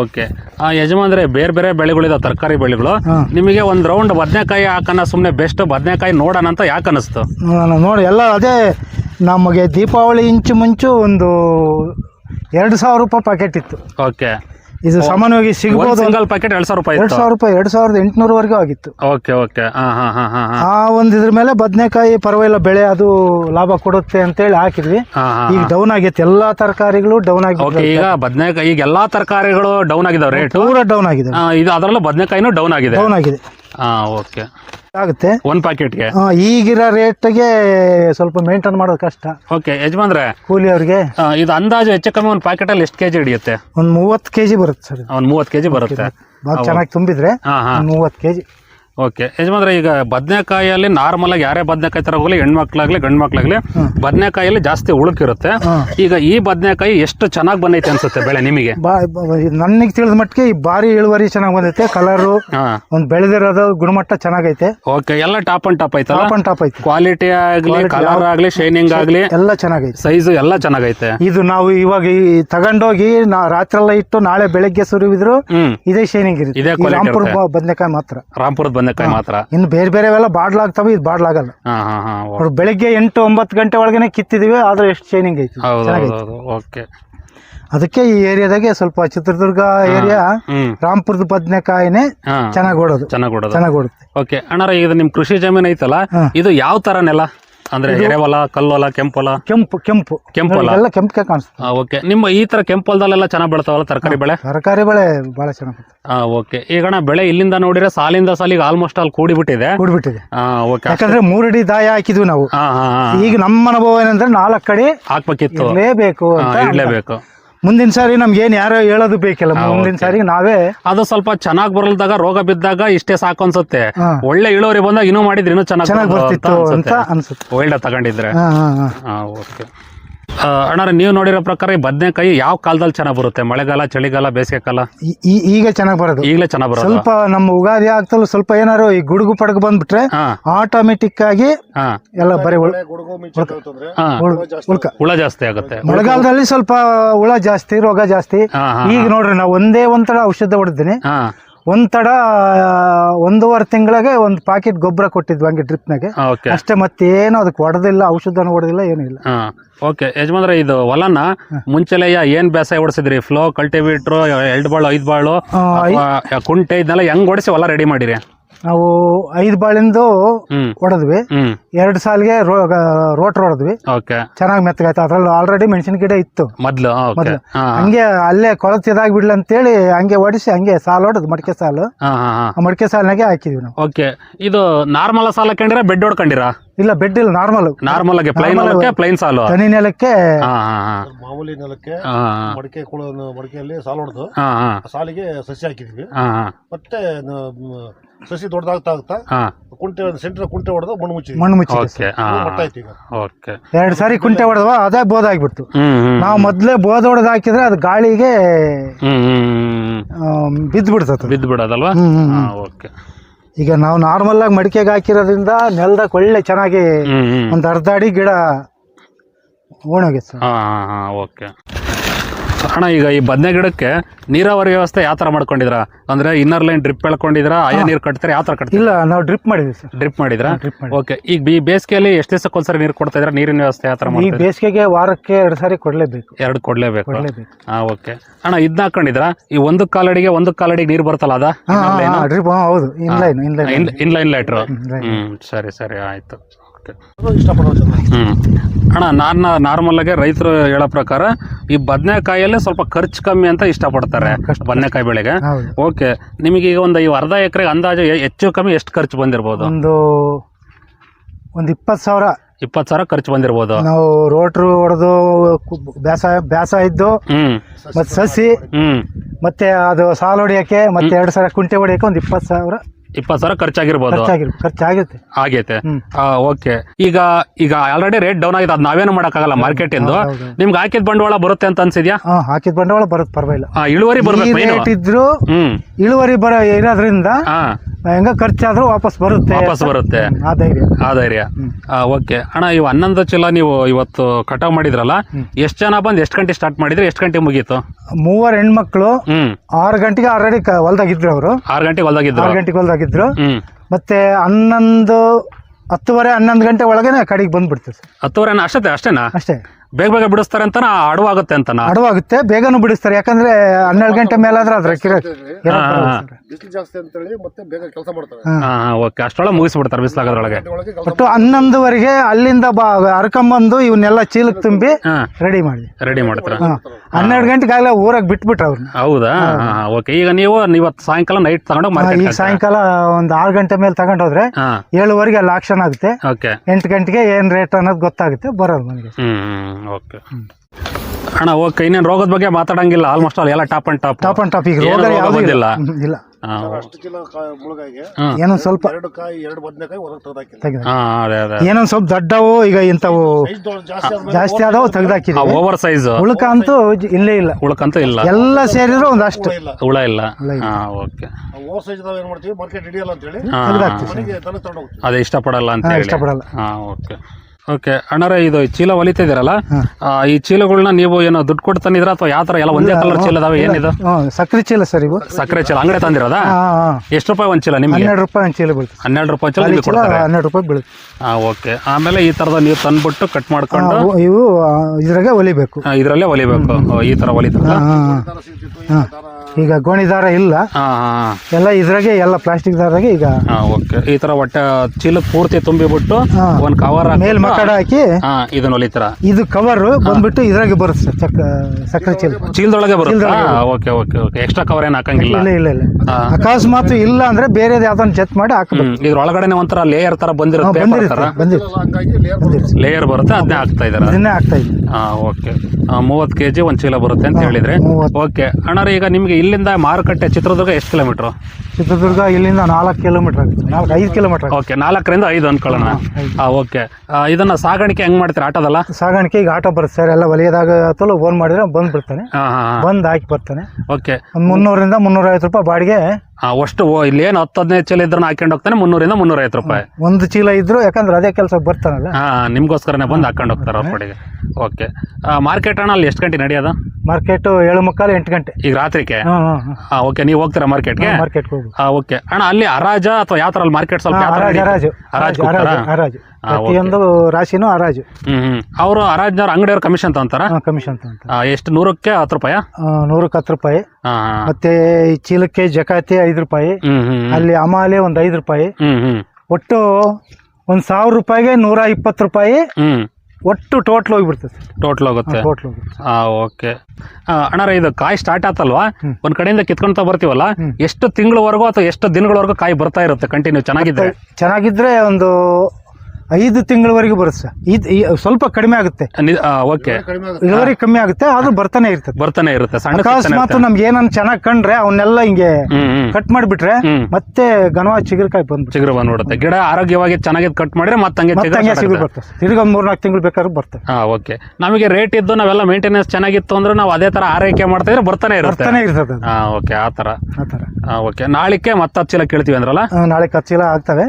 ಓಕೆ. ಆ ಯಜಮಾನ್ರೆ ಬೇರೆ ಬೇರೆ ಬೆಳೆಗಳಿದಾವೆ ತರಕಾರಿ ಬೆಳೆಗಳು. ನಿಮಗೆ ಒಂದ್ ರೌಂಡ್ ಬದನೆಕಾಯಿ ಹಾಕೋಣ ಸುಮ್ಮನೆ ಬೆಸ್ಟ್ ಬದನೆಕಾಯಿ ನೋಡೋಣ ಅಂತ ಯಾಕೆ ಅನಿಸ್ತು? ನೋಡಿ ಎಲ್ಲ ಅದೇ ನಮಗೆ ದೀಪಾವಳಿ ಇಂಚು ಮುಂಚು ಒಂದು ಎರಡು ಸಾವಿರ ರೂಪಾಯಿ ಪ್ಯಾಕೆಟ್ ಇತ್ತು. ಓಕೆ. ಇದು ಸಾಮಾನ್ಯವಾಗಿ ಸಿಗಬಹುದು ಸಿಗ್ಬೋದು ಸಿಂಗಲ್ ಪ್ಯಾಕೆಟ್ ಎರಡ್ ಸಾವಿರ ರೂಪಾಯಿ ಎರಡು ಸಾವಿರ ರೂಪಾಯಿ ಎರಡು ಸಾವಿರದ ಎಂಟುನೂರವರೆಗೂ ಆಗಿತ್ತು. Okay okay. ಆ ಒಂದು ಇದ್ರ ಮೇಲೆ ಬದನೆಕಾಯಿ ಪರವಾಗಿಲ್ಲ ಬೆಳೆ ಅದು ಲಾಭ ಕೊಡುತ್ತೆ ಅಂತೇಳಿ ಹಾಕಿದ್ವಿ. ಹಾ ಹಾ ಈಗ ಡೌನ್ ಆಗೈತೆ ಎಲ್ಲಾ ತರಕಾರಿಗಳು ಡೌನ್ ಆಗಿದೆ ಈಗ ಬದನೆಕಾಯಿ ಈಗ ಎಲ್ಲಾ ತರಕಾರಿಗಳು ಡೌನ್ ಆಗಿದಾವೆ ರೇಟ್ ಪೂರ ಡೌನ್ ಆಗಿದೆ ಇದು ಅದರಲ್ಲೂ ಬದನೆಕಾಯಿನೂ ಡೌನ್ ಆಗಿದೆ. ಡೌನ್ ಆಗಿದೆ. ಹಾ ಓಕೆ ಆಗುತ್ತೆ? ಒಂದ್ ಪ್ಯಾಕೆಟ್ಗೆ ಆ, ಈಗಿರೋ ರೇಟ್ಗೆ ಸ್ವಲ್ಪ ಮೇಂಟೈನ್ ಮಾಡೋದು ಕಷ್ಟ. ಓಕೆ ಯಜಮಾನ್ರೆ ಕೂಲಿಯವ್ರಿಗೆ ಆ, ಇದು ಅಂದಾಜು ಹೆಚ್ಚು ಕಮ್ಮಿ ಒಂದು ಪ್ಯಾಕೆಟ್ ಅಲ್ಲಿ ಎಷ್ಟು ಕೆಜಿ ಹಿಡಿಯುತ್ತೆ? ಒಂದು ಮೂವತ್ತು ಕೆಜಿ ಬರುತ್ತೆ ಸರ್. ಒಂದ್ ಮೂವತ್ತು ಕೆಜಿ ಬರುತ್ತೆ. ಭಾಳ ಚೆನ್ನಾಗಿ ತುಂಬಿದ್ರೆ ಹಾ ಹಾ. ಒಂದು ಮೂವತ್ತು ಕೆ ಜಿ ಓಕೆ. ಯಜಮಾನ್ರೆ ಈಗ ಬದನೆಕಾಯಿಯಲ್ಲಿ ನಾರ್ಮಲ್ ಆಗಿ ಯಾರೇ ಬದನೆಕಾಯಿ ತರ ಹೋಗಲಿ ಹೆಣ್ಮಕ್ಳಾಗ್ಲಿ ಗಂಡ್ ಮಕ್ಳಾಗ್ಲಿ ಬದನೆಕಾಯಿಯಲ್ಲಿ ಜಾಸ್ತಿ ಉಳುಕಿರುತ್ತೆ. ಈಗ ಈ ಬದನೆಕಾಯಿ ಎಷ್ಟು ಚೆನ್ನಾಗಿ ಬಂದೈತೆ ಅನ್ಸುತ್ತೆ ಬೆಳೆ ನಿಮಗೆ? ನನಗೆ ತಿಳಿದ ಮಟ್ಟಿಗೆ ಈ ಬಾರಿ ಇಳುವರಿ ಚೆನ್ನಾಗಿ ಬಂದೈತೆ ಕಲರು ಒಂದು ಬೆಳೆದಿರೋದು ಗುಣಮಟ್ಟ ಚೆನ್ನಾಗೈತೆ. ಓಕೆ ಎಲ್ಲ ಟಾಪ್ ಅಂಡ್ ಟಾಪ್ ಐತೆ ಟಾಪ್ ಅಂಡ್ ಟಾಪ್ ಐತೆ ಕ್ವಾಲಿಟಿ ಆಗ್ಲಿ ಕಲರ್ ಆಗ್ಲಿ ಶೈನಿಂಗ್ ಆಗಲಿ ಎಲ್ಲ ಚೆನ್ನಾಗೈತೆ. ಸೈಜ್ ಎಲ್ಲ ಚೆನ್ನಾಗೈತೆ. ಇದು ನಾವು ಇವಾಗ ಈ ತಗೊಂಡೋಗಿ ನಾ ರಾತ್ರೆಲ್ಲ ಇಟ್ಟು ನಾಳೆ ಬೆಳಗ್ಗೆ ಸುರಿವಿದ್ರು ಇದೇ ಶೈನಿಂಗ್ ಇರುತ್ತೆ. ಇದೇ ರಾಂಪುರ ಬದನೆಕಾಯಿ ಮಾತ್ರ. ರಾಂಪುರದ ಬದನೆಕಾಯಿ ಮಾತ್ರ? ಇನ್ನು ಬೇರೆ ಬೇರೆವೆಲ್ಲ ಬಾಡ್ಲಾಗ್ತಾವೆ ಇದು ಬಾಡ್ಲಾಗಲ್ಲ ಹಾ ಹಾ ಹಾ ನೋಡು ಬೆಳಿಗ್ಗೆ ಎಂಟು ಒಂಬತ್ತು ಗಂಟೆ ಒಳಗೇನೆ ಕಿತ್ತಿದೀವಿ ಆದ್ರೆ ಎಷ್ಟು ಶೈನಿಂಗ್ ಐತಿ. ಹೌದು ಚೆನ್ನಾಗೈತೆ. ಹೌದು ಓಕೆ. ಅದಕ್ಕೆ ಈ ಏರಿಯಾದಾಗೆ ಸ್ವಲ್ಪ ಚಿತ್ರದುರ್ಗ ಏರಿಯಾ ರಾಮ್ಪುರದ ಬದನೆಕಾಯಿನೇ ಹಾ. ಚೆನ್ನಾಗಿ ಓಡೋದು. ಚೆನ್ನಾಗಿ ಕೊಡೋದು ಚೆನ್ನಾಗಿ ಓಡುತ್ತೆ. ಓಕೆ ಅಣ್ಣಾರ ಇದು ನಿಮ್ ಕೃಷಿ ಜಮೀನು ಐತಲ್ಲ ಹಾ. ಇದು ಯಾವ ತರ ನೆಲ? ಅಂದ್ರೆ ಎರೆಹೊಲ ಕಲ್ಲೊಲ ಕೆಂಪೊಲ? ಕೆಂಪು ಕೆಂಪು. ಕೆಂಪು. ಎಲ್ಲ ಕೆಂಪಕ್ಕೆ ಕಾಣಿಸ್ತದೆ ಓಕೆ ನಿಮ್ಮ ಈ ತರ ಕೆಂಪು ಹೊಲದಲ್ಲೆಲ್ಲ ಚೆನ್ನಾಗಿ ಬೆಳ್ತಾವಲ್ಲ ತರಕಾರಿ ಬೆಳೆ? ತರಕಾರಿ ಬೆಳೆ ಬಹಳ ಚೆನ್ನಾಗಿ ಹಾ ಓಕೆ ಈಗಣ್ಣ ಬೆಳೆ ಇಲ್ಲಿಂದ ನೋಡಿದ್ರೆ ಸಾಲಿಂದ ಸಾಲಿಗೆ ಆಲ್ಮೋಸ್ಟ್ ಅಲ್ಲಿ ಕೂಡಿಬಿಟ್ಟಿದೆ. ಕೂಡ್ಬಿಟ್ಟಿದೆ. ಆ, ಓಕೆ ಯಾಕಂದ್ರೆ ಮೂರಡಿ ದಾಯ ಹಾಕಿದ್ವಿ ನಾವು. ಹಾ ಹಾ ಈಗ ನಮ್ಮ ಅನುಭವ ಏನಂದ್ರೆ ನಾಲ್ಕು ಕಡೆ ಹಾಕ್ಬೇಕಿತ್ತು. ಇರಲೇಬೇಕು ಅಂತ ಇಡ್ಲೇಬೇಕು ಮುಂದಿನ ಸಾರಿ ನಮ್ಗೆ ಏನ್ ಯಾರೋ ಹೇಳೋದು ಬೇಕಿಲ್ಲ. ಮುಂದಿನ ಸಾರಿ ನಾವೇ ಅದು ಸ್ವಲ್ಪ ಚೆನ್ನಾಗಿ ಬರಲ್ದಾಗ ರೋಗ ಬಿದ್ದಾಗ ಇಷ್ಟೇ ಸಾಕು ಅನ್ಸುತ್ತೆ. ಒಳ್ಳೆ ಇಳುವರಿ ಬಂದಾಗ ಇನ್ನೂ ಮಾಡಿದ್ರೆ ಇನ್ನೂ ಚೆನ್ನಾಗಿ ಬರ್ತಿತ್ತು ಅಂತ ಅನ್ಸುತ್ತೆ. ಒಳ್ಳೆ ತಗೊಂಡಿದ್ರೆ. ಓಕೆ. ಅಣ್ಣಾರ ನೀವು ನೋಡಿರೋ ಪ್ರಕಾರ ಈ ಬದನೆಕಾಯಿ ಯಾವ ಕಾಲದಲ್ಲಿ ಚೆನ್ನಾಗಿ ಬರುತ್ತೆ? ಮಳೆಗಾಲ ಚಳಿಗಾಲ ಬೇಸಿಗೆ ಕಾಲ ಈ- ಈಗ ಚೆನ್ನಾಗಿ ಬರೋದು. ಈಗಲೇ ಚೆನ್ನಾಗಿ ಬರೋದು? ಸ್ವಲ್ಪ ನಮ್ಮ ಉಗಾದಿ ಆಗ್ತಲ್ಲ ಸ್ವಲ್ಪ ಏನಾದ್ರು ಈ ಗುಡುಗು ಪಡಗು ಬಂದ್ಬಿಟ್ರೆ ಹಾ. ಆಟೋಮೆಟಿಕ್ ಆಗಿ ಹಾ. ಎಲ್ಲ ಬರೀ ಉಳ್- ಹಾ. ಉಳ್- ಉಳ್ಕ ಹುಳ ಜಾಸ್ತಿ ಆಗುತ್ತೆ. ಮಳೆಗಾಲದಲ್ಲಿ ಸ್ವಲ್ಪ ಹುಳ ಜಾಸ್ತಿ ರೋಗ ಜಾಸ್ತಿ. ಹಾ ಹಾ ಈಗ ನೋಡ್ರಿ ನಾವು ಒಂದೇ ಒಂಥರ ಔಷಧ ಹೊಡೆದಿನಿ ಹಾ. ಒಂದ್ ತಡ ಒಂದೂವರೆ ತಿಂಗಳಿಗೆ ಒಂದು ಪಾಕೆಟ್ ಗೊಬ್ಬರ ಕೊಟ್ಟಿದ್ವಿ ಹಂಗೆ ಡ್ರಿಪ್ನಾಗೆ. ಅಷ್ಟೇ ಮತ್ತೇನು ಅದಕ್ಕೆ ಹೊಡೆದಿಲ್ಲ ಔಷಧನ ಹೊಡೆದಿಲ್ಲ ಏನೂ ಇಲ್ಲ. ಹಾ ಓಕೆ. ಯಜಮಾನ್ರೆ ಇದು ಹೊಲನ ಮುಂಚೆಲೆಯ ಏನ್ ಬೇಸಾಯ ಓಡಿಸಿದ್ರಿ? ಫ್ಲೋ ಕಲ್ಟಿವೇಟ್ರು ಎರಡು ಬಾಳು ಐದು ಬಾಳು ಕುಂಟೆ ಇದನ್ನೆಲ್ಲ ಹೆಂಗ್ ಓಡಿಸಿ ಹೊಲ ರೆಡಿ ಮಾಡಿರಿ? ನಾವು ಐದು ಬಾಳಿಂದು ಹ್ಮ್. ಹೊಡೆದ್ವಿ. ಹ್ಮ್. ಎರಡು ಸಾಲಿಗೆ ರೋಟ್ ರೋಟ್ರ್ ಹೊಡೆದ್ವಿ. ಓಕೆ. ಚೆನ್ನಾಗಿ ಮೆತ್ತಗಾಯ್ತು. ಅದ್ರಲ್ಲಿ ಆಲ್ರೆಡಿ ಮೆಣಸಿನ ಗಿಡ ಇತ್ತು. ಮೊದ್ಲು ಓಕೆ. ಹಾ. ಹಂಗೆ ಅಲ್ಲೇ ಕೊಳತಿದಾಗ ಅಂತ ಅಂತೇಳಿ ಹಂಗೆ ಹೊಡಿಸಿ ಹಂಗೆ ಸಾಲ ಹೊಡೆದು ಮಡಿಕೆ ಸಾಲು ಹಾ ಹಾ ಹಾ. ಆ ಮಡಿಕೆ ಸಾಲಿನಾಗೆ ಹಾಕಿದ್ವಿ ನಾವು. ಓಕೆ. ಇದು ನಾರ್ಮಲ್ ಸಾಲ ಕಂಡಿರಾ ಬೆಡ್ ಹೊಡ್ಕೊಂಡಿರಾ? ಇಲ್ಲ ಬೆಡ್ ಇಲ್ಲ ನಾರ್ಮಲ್ ನಾರ್ಮಲ್ ಆಗಿ ಪ್ಲೈನ್ ಪ್ಲೈನ್ ಸಾಲು. ತನಿ ನೆಲಕ್ಕೆ ಹಾ ಹಾ ಹಾ. ಮಾಮೂಲಿ ನೆಲಕ್ಕೆ ಹಾ ಮಡಿಕೆ ಕುಳ ಮಡಿಕೆಯಲ್ಲಿ ಸಾಲು ಹೊಡೆದು ಹಾ ಹಾ. ಸಾಲಿಗೆ ಸಸಿ ಹಾಕಿದ್ವಿ. ಹಾ ಹಾ. ಮತ್ತೆ ಸಸಿ ದೊಡ್ಡದಾಗ್ತಾ ಆಗ್ತಾ ಹಾ. ಕುಂಟೆ ಸೆಂಟರ್ ಕುಂಟೆ ಹೊಡೆದು ಮಣ್ಣು ಮುಚ್ಚಿ ಮಣ್ಣು ಮುಚ್ಚಿ ಓಕೆ ಹಾ ಅದು ಮಟ್ಟ ಆಯ್ತು ಈಗ. ಓಕೆ ಎರಡು ಸಾರಿ ಕುಂಟೆ ಹೊಡೆದವ ಅದೇ ಬೋದಾಗ್ಬಿಡ್ತು ಹ್ಮ್ ಹ್ಮ್ ನಾವು ಮೊದಲೇ ಬೋದ್ ಹೊಡೆದು ಹಾಕಿದ್ರೆ ಅದು ಗಾಳಿಗೆ ಹ್ಮ್ ಹ್ಮ್ ಬಿದ್ದು ಬಿಡ್ತದೆ ಬಿದ್ದು ಬಿಡೋದಲ್ವಾ ಹ್ಮ್, ಹ್ಮ್, ಹಾ ಓಕೆ ಈಗ ನಾವು ನಾರ್ಮಲ್ ಆಗಿ ಮಡಿಕೆಗೆ ಹಾಕಿರೋದ್ರಿಂದ ನೆಲದಾಗ ಒಳ್ಳೆ ಚೆನ್ನಾಗಿ ಒಂದು ಅರ್ಧ ಅಡಿ ಗಿಡ ಓಣೋಗಿತ್ತು ಸರ್. ಹಾ ಹಾ ಹಾ ಓಕೆ ಅಣ್ಣ ಈಗ ಈ ಬದನೆ ಗಿಡಕ್ಕೆ ನೀರಾವರಿ ವ್ಯವಸ್ಥೆ ಯಾವ ಥರ ಮಾಡ್ಕೊಂಡಿದ್ರ ಅಂದ್ರೆ ಇನ್ನರ್ ಲೈನ್ ಡ್ರಿಪ್ ಹೇಳ್ಕೊಂಡಿದ್ರ ಆಯಾ ನೀರು ಕಟ್ತಾರೆ? ಯಾವ ಥರ ಕಟ್ತೀರಾ? ಇಲ್ಲ ನಾವು ಡ್ರಿಪ್ ಮಾಡಿದ್ವಿ ಸರ್. ಡ್ರಿಪ್ ಮಾಡಿದ್ರಾ ಡ್ರಿಪ್ ಮಾಡಿ ಓಕೆ ಈಗ ಈ ಬೇಸಿಗೆಯಲ್ಲಿ ಎಷ್ಟು ದಿವಸಕ್ಕೊಂದ್ಸರಿ ನೀರು ಕೊಡ್ತಾ ಇದ್ರ ನೀರಿನ ವ್ಯವಸ್ಥೆ ಯಾವ ಥರ ಈ ಬೇಸಿಗೆಗೆ ವಾರಕ್ಕೆ ಎರಡು ಸಾರಿ ಕೊಡ್ಲೇಬೇಕು. ಎರಡು ಕೊಡ್ಲೇಬೇಕು. ಕೊಡ್ಲೇಬೇಕು. ಹಾ ಓಕೆ ಅಣ್ಣ ಇದನ್ನ ಹಾಕೊಂಡಿದ್ರ ಈ ಒಂದು ಕಾಲಡಿಗೆ ಒಂದು ಕಾಲಡಿಗೆ ನೀರು ಬರ್ತಲ್ಲ ಅದ? ಡ್ರಿಪ್ ಹೌದು. Inline inline inline litre. ಹ್ಮ್ ಸರಿ ಸರಿ ಆಯ್ತು. ಜನ. ಹ್ಮ್. ಅಣ್ಣ ನಾನು ನಾರ್ಮಲ್ ಆಗಿ ರೈತರು ಹೇಳೋ ಪ್ರಕಾರ ಈ ಬದನೆಕಾಯಲ್ಲೇ ಸ್ವಲ್ಪ ಖರ್ಚು ಕಮ್ಮಿ ಅಂತ ಇಷ್ಟಪಡ್ತಾರೆ ಬದನೆಕಾಯಿ ಬೆಳೆಗೆ. ಓಕೆ ನಿಮಗೆ ಈಗ ಒಂದು ಈ ಅರ್ಧ ಎಕರೆಗೆ ಅಂದಾಜು ಎ- ಹೆಚ್ಚು ಕಮ್ಮಿ ಎಷ್ಟು ಖರ್ಚು ಬಂದಿರ್ಬೋದು? ಒಂದು ಒಂದು ಇಪ್ಪತ್ತು ಸಾವಿರ. ಇಪ್ಪತ್ತು ಸಾವಿರ ಖರ್ಚು ಬಂದಿರ್ಬೋದು. ನಾವು ರೋಟ್ರು ಹೊಡೆದು ಬೇಸಾಯ ಬೇಸ ಇದ್ದು ಹ್ಮ್. ಮತ್ತೆ ಸಸಿ ಹ್ಮ್. ಮತ್ತೆ ಅದು ಸಾಲು ಹೊಡಿಯೋಕ್ಕೆ ಮತ್ತೆ ಎರಡು ಸಾವಿರ ಕುಂಟೆ ಹೊಡಿಯೋಕೆ ಒಂದು ಇಪ್ಪತ್ತು ಸಾವಿರ ಇಪ್ಪತ್ತು ಸಾವಿರ ಖರ್ಚಾಗಿರ್ಬೋದು. ಖರ್ಚಾಗಿರ್ ಖರ್ಚಾಗುತ್ತೆ ಆಗೈತೆ. ಹ್ಮ್. ಓಕೆ. ಈಗ ಈಗ ಆಲ್ರೆಡಿ ರೇಟ್ ಡೌನ್ ಆಗಿದೆ. ಅದ್ ನಾವೇನು ಮಾಡೋಕ್ಕಾಗಲ್ಲ ಮಾರ್ಕೆಟ್ ಇಂದು ಹೌದು. ನಿಮ್ಗೆ ಹಾಕಿದ ಬಂಡವಾಳ ಬರುತ್ತೆ ಅಂತ ಅನ್ಸಿದ್ಯಾ? ಹಾ ಹಾಕಿದ ಬಂಡವಾಳ ಬರುತ್ತೆ ಪರವಾಗಿಲ್ಲ. ಆ, ಇಳುವರಿ ಈ ಬರ್ಬೇಕು ಏನು ರೇಟ್ ಇದ್ರು ಹ್ಮ್. ಇಳುವರಿ ಬರ ಇರೋದ್ರಿಂದ ಹಾ. ಹೆಂಗ ಖರ್ಚಾದ್ರೂ ವಾಪಸ್ ಬರುತ್ತೆ. ವಾಪಸ್ ಬರುತ್ತೆ. ಹ್ಮ್, ಆ ಧೈರ್ಯ. ಆ ಧೈರ್ಯ. ಹ್ಮ್. ಓಕೆ. ಅಣ್ಣ ಇವು ಹನ್ನೊಂದು ಚೀಲ ನೀವು ಇವತ್ತು ಕಟಾವ್ ಮಾಡಿದ್ರಲ್ಲ. ಎಷ್ಟು ಜನ ಬಂದು ಎಷ್ಟು ಗಂಟೆ ಸ್ಟಾರ್ಟ್ ಮಾಡಿದ್ರೆ ಎಷ್ಟು ಗಂಟೆ ಮುಗೀತು? ಮೂವರ್ ಹೆಣ್ಮಕ್ಳು ಹ್ಮ್. ಆರು ಗಂಟೆಗೆ ಆಲ್ರೆಡಿ ಹೊಲ್ದಾಗಿದ್ರು ಅವರು. ಆರು ಗಂಟೆಗೆ ಹೊಲ್ದಾಗಿದ್ರು ಆರು ಗಂಟೆಗೆ ಹೊಲ್ದಾಗಿದ್ರು ಹ್ಮ್. ಮತ್ತೆ ಹನ್ನೊಂದು ಹತ್ತುವರೆ ಹನ್ನೊಂದು ಗಂಟೆ ಒಳಗೇನೆ ಕಡೆಗೆ ಬಂದ್ಬಿಡ್ತೀವಿ ಸರ್. ಹತ್ತುವರೆ ಅಷ್ಟೇ ಅಷ್ಟೇನಾ? ಅಷ್ಟೇ. ಬೇಗ ಬೇಗ ಬಿಡಿಸ್ತಾರೆ ಅಂತ ಅಡವಾಗುತ್ತೆ ಅಂತ ಅಡವಾಗುತ್ತೆ ಬೇಗನೂ ಬಿಡಿಸ್ತಾರೆ. ಯಾಕಂದ್ರೆ ಹನ್ನೆರಡು ಗಂಟೆ ಮೇಲಾದ್ರೆ ಅದ್ರ ಕಿರ ಕಿರ ಹಾ, ಹಾ. ಬಿಸಿಲು ಜಾಸ್ತಿ ಅಂತೇಳಿ ಮತ್ತೆ ಬೇಗ ಕೆಲಸ ಮಾಡ್ತಾರೆ. ಹಾ. ಹಾ ಓಕೆ. ಅಷ್ಟೊಳಗೆ ಮುಗಿಸ್ಬಿಡ್ತಾರೆ ಬಿಸಿಲಾಗೋದ್ರೊಳಗೆ. ಒಟ್ಟು ಹನ್ನೊಂದುವರೆಗೆ ಅಲ್ಲಿಂದ ಬಾ ಹರ್ಕೊಂಬಂದು ಇವನ್ನೆಲ್ಲ ಚೀಲಕ್ಕೆ ತುಂಬಿ ರೆಡಿ ಮಾಡಿ. ರೆಡಿ ಮಾಡ್ತಾರೆ? ಹನ್ನೆರಡು ಗಂಟೆಗಾಗಲೇ ಊರಾಗ ಬಿಟ್ಬಿಟ್ರೆ ಅವ್ರನ್ನ ಹೌದಾ? ಓಕೆ. ಈಗ ನೀವು ಇವತ್ತು ಸಾಯಂಕಾಲ ನೈಟ್ ತಗೊಂಡು ಈಗ ಸಾಯಂಕಾಲ ಒಂದು ಆರು ಗಂಟೆ ಮೇಲೆ ತಗೊಂಡೋದ್ರೆ ಹೋದ್ರೆ ಏಳುವರೆಗೆ ಅಲ್ಲಿ ಆಕ್ಷನ್ ಆಗುತ್ತೆ. ಎಂಟು ಗಂಟೆಗೆ ಏನು ರೇಟ್ ಅನ್ನೋದು ಗೊತ್ತಾಗುತ್ತೆ ಬರೋದು ನನಗೆ ಹ್ಮ್. ಓಕೆ ಅಣ್ಣ ಓಕೆ ಇನ್ನೇನು ರೋಗದ ಬಗ್ಗೆ ಮಾತಾಡಂಗಿಲ್ಲ. ಆಲ್ಮೋಸ್ಟ್ ಆಲ್ ಎಲ್ಲ top and top top and top ಈಗ ರೋಗ ಯಾವುದೂ ಇಲ್ಲ. ಇಲ್ಲ. ಅಷ್ಟು ಚೀಲ ಮುಳುಗಾಯಿಗೆ. ಏನೊಂದು ಸ್ವಲ್ಪ ಎರಡು ಕಾಯಿ ಎರಡು ಬದನೆಕಾಯಿ ಹೊರಗೆ ತೆಗೆದಾಕಿಲ್ಲ. ತೆಗೆದ ಹಾ ಅದೇ ಅದೇ. ಏನೊಂದು ಸ್ವಲ್ಪ ದೊಡ್ಡವು ಈಗ ಇಂಥವು ಜಾಸ್ತಿ ಆದವು ತೆಗ್ದಾಕಿದ್ವಿ. ಓವರ್ ಸೈಜ್ ಉಳುಕ ಅಂತೂ ಇಲ್ಲೇ ಇಲ್ಲ. ಉಳ್ಕಂತೂ ಇಲ್ಲ. ಎಲ್ಲ ಸೇರಿದ್ರು ಒಂದಷ್ಟು. ಇಲ್ಲ. ಹುಳ ಇಲ್ಲ. ಹುಳ ಓಕೆ ಓವರ್ ಸೈಜ್ ಏನು ಏನ್ ಮಾಡ್ತೀವಿ? ಮಾರ್ಕೆಟ್ ಹಿಡಿಯಲ್ಲ ಅಂತ ಹಾ. ಹೋಗ್ತೀವಿ. ಅದೇ ಇಷ್ಟಪಡಲ್ಲ ಅಂತ ಹಾ, ಹೇಳಿ. ಇಷ್ಟಪಡಲ್ಲ. ಹಾ ಓಕೆ ಓಕೆ ಅಣ್ಣರೇ ಇದು ಚೀಲ ಹೊಲಿತಿದ್ದೀರಲ್ಲ ಹಾ. ಆ, ಈ ಚೀಲಗಳನ್ನ ನೀವು ಏನೋ ದುಡ್ಡು ಕೊಟ್ಟು ತಂದಿದ್ರ ಅಥವಾ ಯಾವ ತರ ಎಲ್ಲ ಒಂದೇ ಕಲರ್ ಚೀಲ ಅದಾವೆ ಏನಿದು? ಸಕ್ಕರೆ ಸಕ್ರೆ ಚೀಲ ಸರ್ ಇವು. ಸಕ್ಕರೆ ಚೀಲ ಅಂಗಡಿ ತಂದಿರೋದಾ? ಎಷ್ಟು ರೂಪಾಯಿ ಒಂದು ಚೀಲ ನಿಮಗೆ? ಹನ್ನೆರಡು ರೂಪಾಯಿ ಒಂದು ಚೀಲ ಬೀಳುತ್ತೆ ಹನ್ನೆರಡು ರೂಪಾಯಿ ಚೀಲ ನಿಮಗೆ ಕೊಡ್ತಾರೆ. ಹನ್ನೆರಡು ರೂಪಾಯಿ ಬೀಳುತ್ತೆ ಹಾ ಓಕೆ. ಆಮೇಲೆ ಈ ತರದ ನೀವು ತಂದ್ಬಿಟ್ಟು ಕಟ್ ಮಾಡ್ಕೊಂಡು ಇವು ಇದ್ರಾಗೆ ಹೊಲಿಬೇಕು ಇದರಲ್ಲೇ ಹೊಲಿಬೇಕು ಈ ತರ ಹೊಲಿತಾರ ಈಗ ಗೋಣಿ ದಾರ ಇಲ್ಲ. ಹಾ ಹಾ. ಎಲ್ಲ ಇದ್ರಾಗೆ ಎಲ್ಲ ಪ್ಲಾಸ್ಟಿಕ್ ದಾರದಾಗೆ ಈಗ. ಹಾ ಓಕೆ. ಈ ತರ ಒಟ್ಟ ಚೀಲ ಪೂರ್ತಿ ತುಂಬಿಬಿಟ್ಟು ಹಾ. ಒಂದ್ ಕವರ್ ಮೇಲ್ ಮಕಡ ಹಾಕಿ ಹಾ ಇದನ್ನ ಹೊಲಿತೀರ? ಇದು ಕವರ್ ಬಂದ್ಬಿಟ್ಟು ಇದ್ರಾಗೆ ಬರುತ್ತೆ ಸರ್ ಚಕ್ ಸಕ್ಕರೆ ಚೀಲ. ಚೀಲದೊಳಗೆ ಬರುತ್ತೆ? Okay okay okay. Extra cover ಏನು ಹಾಕಂಗಿಲ್ಲ? ಇಲ್ಲ ಇಲ್ಲ ಇಲ್ಲ. ಹಾ. ಅಕಸ್ಮಾತ್ ಇಲ್ಲ ಅಂದ್ರೆ ಬೇರೆ ಯಾವ್ದೊಂದು ಚೆಕ್ ಮಾಡಿ ಹಾಕಬೇಕು. ಇದ್ರ ಒಳಗಡೆನೆ ಒಂಥರ ಲೇಯರ್ ತರ ಬಂದಿರುತ್ತೆ ಪೇಪರ್ ತರ ಬಂದಿರುತ್ತೆ ಬಂದಿರುತ್ತೆ. ಬಂದಿರುತ್ತೆ. ಲೇಯರ್ ಬರುತ್ತೆ ಅದನ್ನೇ ಹಾಕ್ತಾ ಇದಾರೆ. ಇದನ್ನೇ ಆಗ್ತಾ ಇದೆ ಹಾ ಓಕೆ. ಮೂವತ್ತು ಕೆ ಜಿ ಒಂದು ಚೀಲ ಬರುತ್ತೆ ಅಂತ ಹೇಳಿದ್ರೆ? ಮೂವತ್ತು. ಓಕೆ. ಅಣ್ಣಾರ ಈಗ ನಿಮ್ಗೆ ಇಲ್ಲಿಂದ ಮಾರುಕಟ್ಟೆ ಚಿತ್ರದುರ್ಗ ಎಷ್ಟು ಕಿಲೋಮೀಟ್ರು? ಚಿತ್ರದುರ್ಗ ಇಲ್ಲಿಂದ ನಾಲ್ಕು ಕಿಲೋಮೀಟರ್ ಆಗುತ್ತೆ. ನಾಲ್ಕು ಐದು ಕಿಲೋಮೀಟರ್ ಓಕೆ ನಾಲ್ಕರಿಂದ ಐದು ಅನ್ಕೊಳ್ಳೋಣ. ಹಾ ಓಕೆ. ಇದನ್ನ ಸಾಗಾಣಿಕೆ ಹೆಂಗ್ ಮಾಡ್ತೀರಾ? ಆಟೋದಲ್ಲ? ಸಾಗಾಣಿಕೆ ಈಗ ಆಟೋ ಬರುತ್ತೆ ಸರ್. ಎಲ್ಲ ವಲಯದಾಗ ಅಥವಾ ಫೋನ್ ಮಾಡಿದ್ರೆ ಬಂದು ಬಿಡ್ತಾನೆ. ಬಂದು ಹಾಕಿ ಬರ್ತಾನೆ. ಓಕೆ. ಒಂದು ಮುನ್ನೂರಿಂದ ಮುನ್ನೂರೈವತ್ತು ರೂಪಾಯಿ ಬಾಡಿಗೆ. ಅಷ್ಟು ಇಲ್ಲಿ ಏನು ಹತ್ತು ಹದಿನೈದು ಚೀಲ ಇದ್ರೆ ಹಾಕೊಂಡು ಹೋಗ್ತಾನೆ ಮುನ್ನೂರಿಂದ ಮುನ್ನೂರೈವತ್ತು ರೂಪಾಯಿ. ಒಂದು ಚೀಲ ಇದ್ರು ಯಾಕಂದ್ರೆ ಅದೇ ಕೆಲಸ ಬರ್ತಾನಲ್ಲ. ಹಾಂ ನಿಮ್ಗೋಸ್ಕರನೇ ಬಂದು ಹಾಕೊಂಡು ಹೋಗ್ತಾರೆ ಅವ್ರ ಕಡೆಗೆ. ಓಕೆ. ಮಾರ್ಕೆಟ್ ಅಣ್ಣ ಅಲ್ಲಿ ಎಷ್ಟು ಗಂಟೆ ನಡೆಯೋದು? ಮಾರ್ಕೆಟು ಏಳು ಮುಕ್ಕಾಲು ಎಂಟು ಗಂಟೆ. ಈಗ ರಾತ್ರಿಗೆ ಹಾಂ ಓಕೆ ನೀವು ಹೋಗ್ತೀರಾ ಮಾರ್ಕೆಟ್ಗೆ? ಮಾರ್ಕೆಟ್ ಹೋಗು ಹಾ ಓಕೆ. ಅಣ್ಣ ಅಲ್ಲಿ ಹರಾಜ ಅಥವಾ ಯಾವ ತರ ಮಾರ್ಕೆಟ್ ಸ್ವಲ್ಪ ಯಾವ ಹರಾಜು ಹರಾಜು. ಹರಾಜ್ ಹರಾಜು ಕೊಡ್ತಾರಾ? ಹರಾಜು ಹಾ, ಓಕೆ. ಪ್ರತಿಯೊಂದು ರಾಶಿನೂ ಹರಾಜು. ಹ್ಮ್ ಹ್ಮ್. ಅವರು ಹರಾಜ್ನವ್ರು ಅಂಗಡಿಯವ್ರ ಕಮಿಷನ್ ತಗೊಂತಾರ? ಕಮಿಷನ್ ಅಂತ ಎಷ್ಟು? ನೂರಕ್ಕೆ ಹತ್ತು ರೂಪಾಯಿ? ಆ, ನೂರಕ್ಕೆ ಹತ್ತು ರೂಪಾಯಿ. ಹಾ ಹಾ. ಮತ್ತೆ ಈ ಚೀಲಕ್ಕೆ ಜಕಾತಿ ಐದು ರೂಪಾಯಿ. ಹ್ಮ್ ಹ್ಮ್. ಅಲ್ಲಿ ಅಮಾಲೆ ಒಂದು ಐದು ರೂಪಾಯಿ. ಹ್ಮ್ ಹ್ಮ್. ಒಟ್ಟು ಒಂದು ಸಾವಿರ ರೂಪಾಯಿಗೆ ನೂರ ಇಪ್ಪತ್ತು ರೂಪಾಯಿ. ಹ್ಮ್. ಒಟ್ಟು ಟೋಟ್ಲ್ ಹೋಗ್ಬಿಡ್ತದೆ ಟೋಟಲ್ ಹೋಗುತ್ತೆ ಟೋಟ್ಲ್ ಹೋಗುತ್ತೆ ಹಾಂ ಓಕೆ ಅಣ್ಣಾರ ಇದು ಕಾಯಿ ಸ್ಟಾರ್ಟ್ ಆತಲ್ವಾ. ಒಂದ್ ಕಡೆಯಿಂದ ಕಿತ್ಕೊಂತ ಬರ್ತೀವಲ್ಲ. ಎಷ್ಟು ತಿಂಗಳವರೆಗೂ ಅಥವಾ ಎಷ್ಟು ದಿನಗಳವರೆಗೂ ಕಾಯಿ ಬರ್ತಾ ಇರುತ್ತೆ ಕಂಟಿನ್ಯೂ ಚೆನ್ನಾಗಿದ್ರೆ? ಚೆನ್ನಾಗಿದ್ರೆ ಒಂದು ಐದು ತಿಂಗಳವರೆಗೂ ಬರುತ್ತೆ ಸರ್. ಇದು ಈ- ಸ್ವಲ್ಪ ಕಡಿಮೆ ಆಗುತ್ತೆ. ಓಕೆ. ಕಡಿಮೆ ಆಗುತ್ತೆ. ಇಳುವರಿ ಕಮ್ಮಿ ಆಗುತ್ತೆ ಅದು ಬರ್ತಾನೆ ಇರುತ್ತೆ ಬರ್ತಾನೆ ಇರುತ್ತೆ ಅಕಸ್ಮಾತ್. ನಮ್ಗೆ ಏನನ್ನ ಚೆನ್ನಾಗಿ ಕಂಡ್ರೆ ಅವನ್ನೆಲ್ಲ ಹಿಂಗೆ ಕಟ್ ಮಾಡಿಬಿಟ್ರೆ ಮತ್ತೆ ಘನವ ಚಿಗುರುಕಾಯಿ ಬಂದು ಚಿಗುರು ಬಂದ್ಬಿಡುತ್ತೆ. ಗಿಡ ಆರೋಗ್ಯವಾಗಿ ಚೆನ್ನಾಗಿ ಕಟ್ ಮಾಡಿದ್ರೆ ಮತ್ತೆ ಹಂಗೆ ಚಿಗುರು ಬರ್ತದೆ ತಿರ್ಗಿ ಒಂದು ಮೂರ್ನಾಲ್ಕು ತಿಂಗಳು ಬೇಕಾದ್ರೂ ಬರ್ತದೆ. ಹಾ ಓಕೆ. ನಮಗೆ ರೇಟ್ ಇದ್ದು ನಾವೆಲ್ಲ ಮೇಂಟೆನೆನ್ಸ್ ಚೆನ್ನಾಗಿತ್ತು ಅಂದ್ರೆ ನಾವು ಅದೇ ತರ ಆರೈಕೆ ಮಾಡ್ತಾ ಇದ್ರೆ ಬರ್ತಾನೆ ಇರುತ್ತೆ. ಬರ್ತಾನೆ ಇರ್ತದೆ ಅದು. ಹಾ ಓಕೆ ಆ ತರ. ಆ ಓಕೆ. ನಾಳಿಕೆ ಮತ್ತೆ ಹತ್ತು ಚೀಲ ಕೇಳ್ತೀವಿ ಅಂದ್ರಲ್ಲ? ನಾಳೆ ಕಚ್ಚಿಲ ಆಗ್ತವೆ.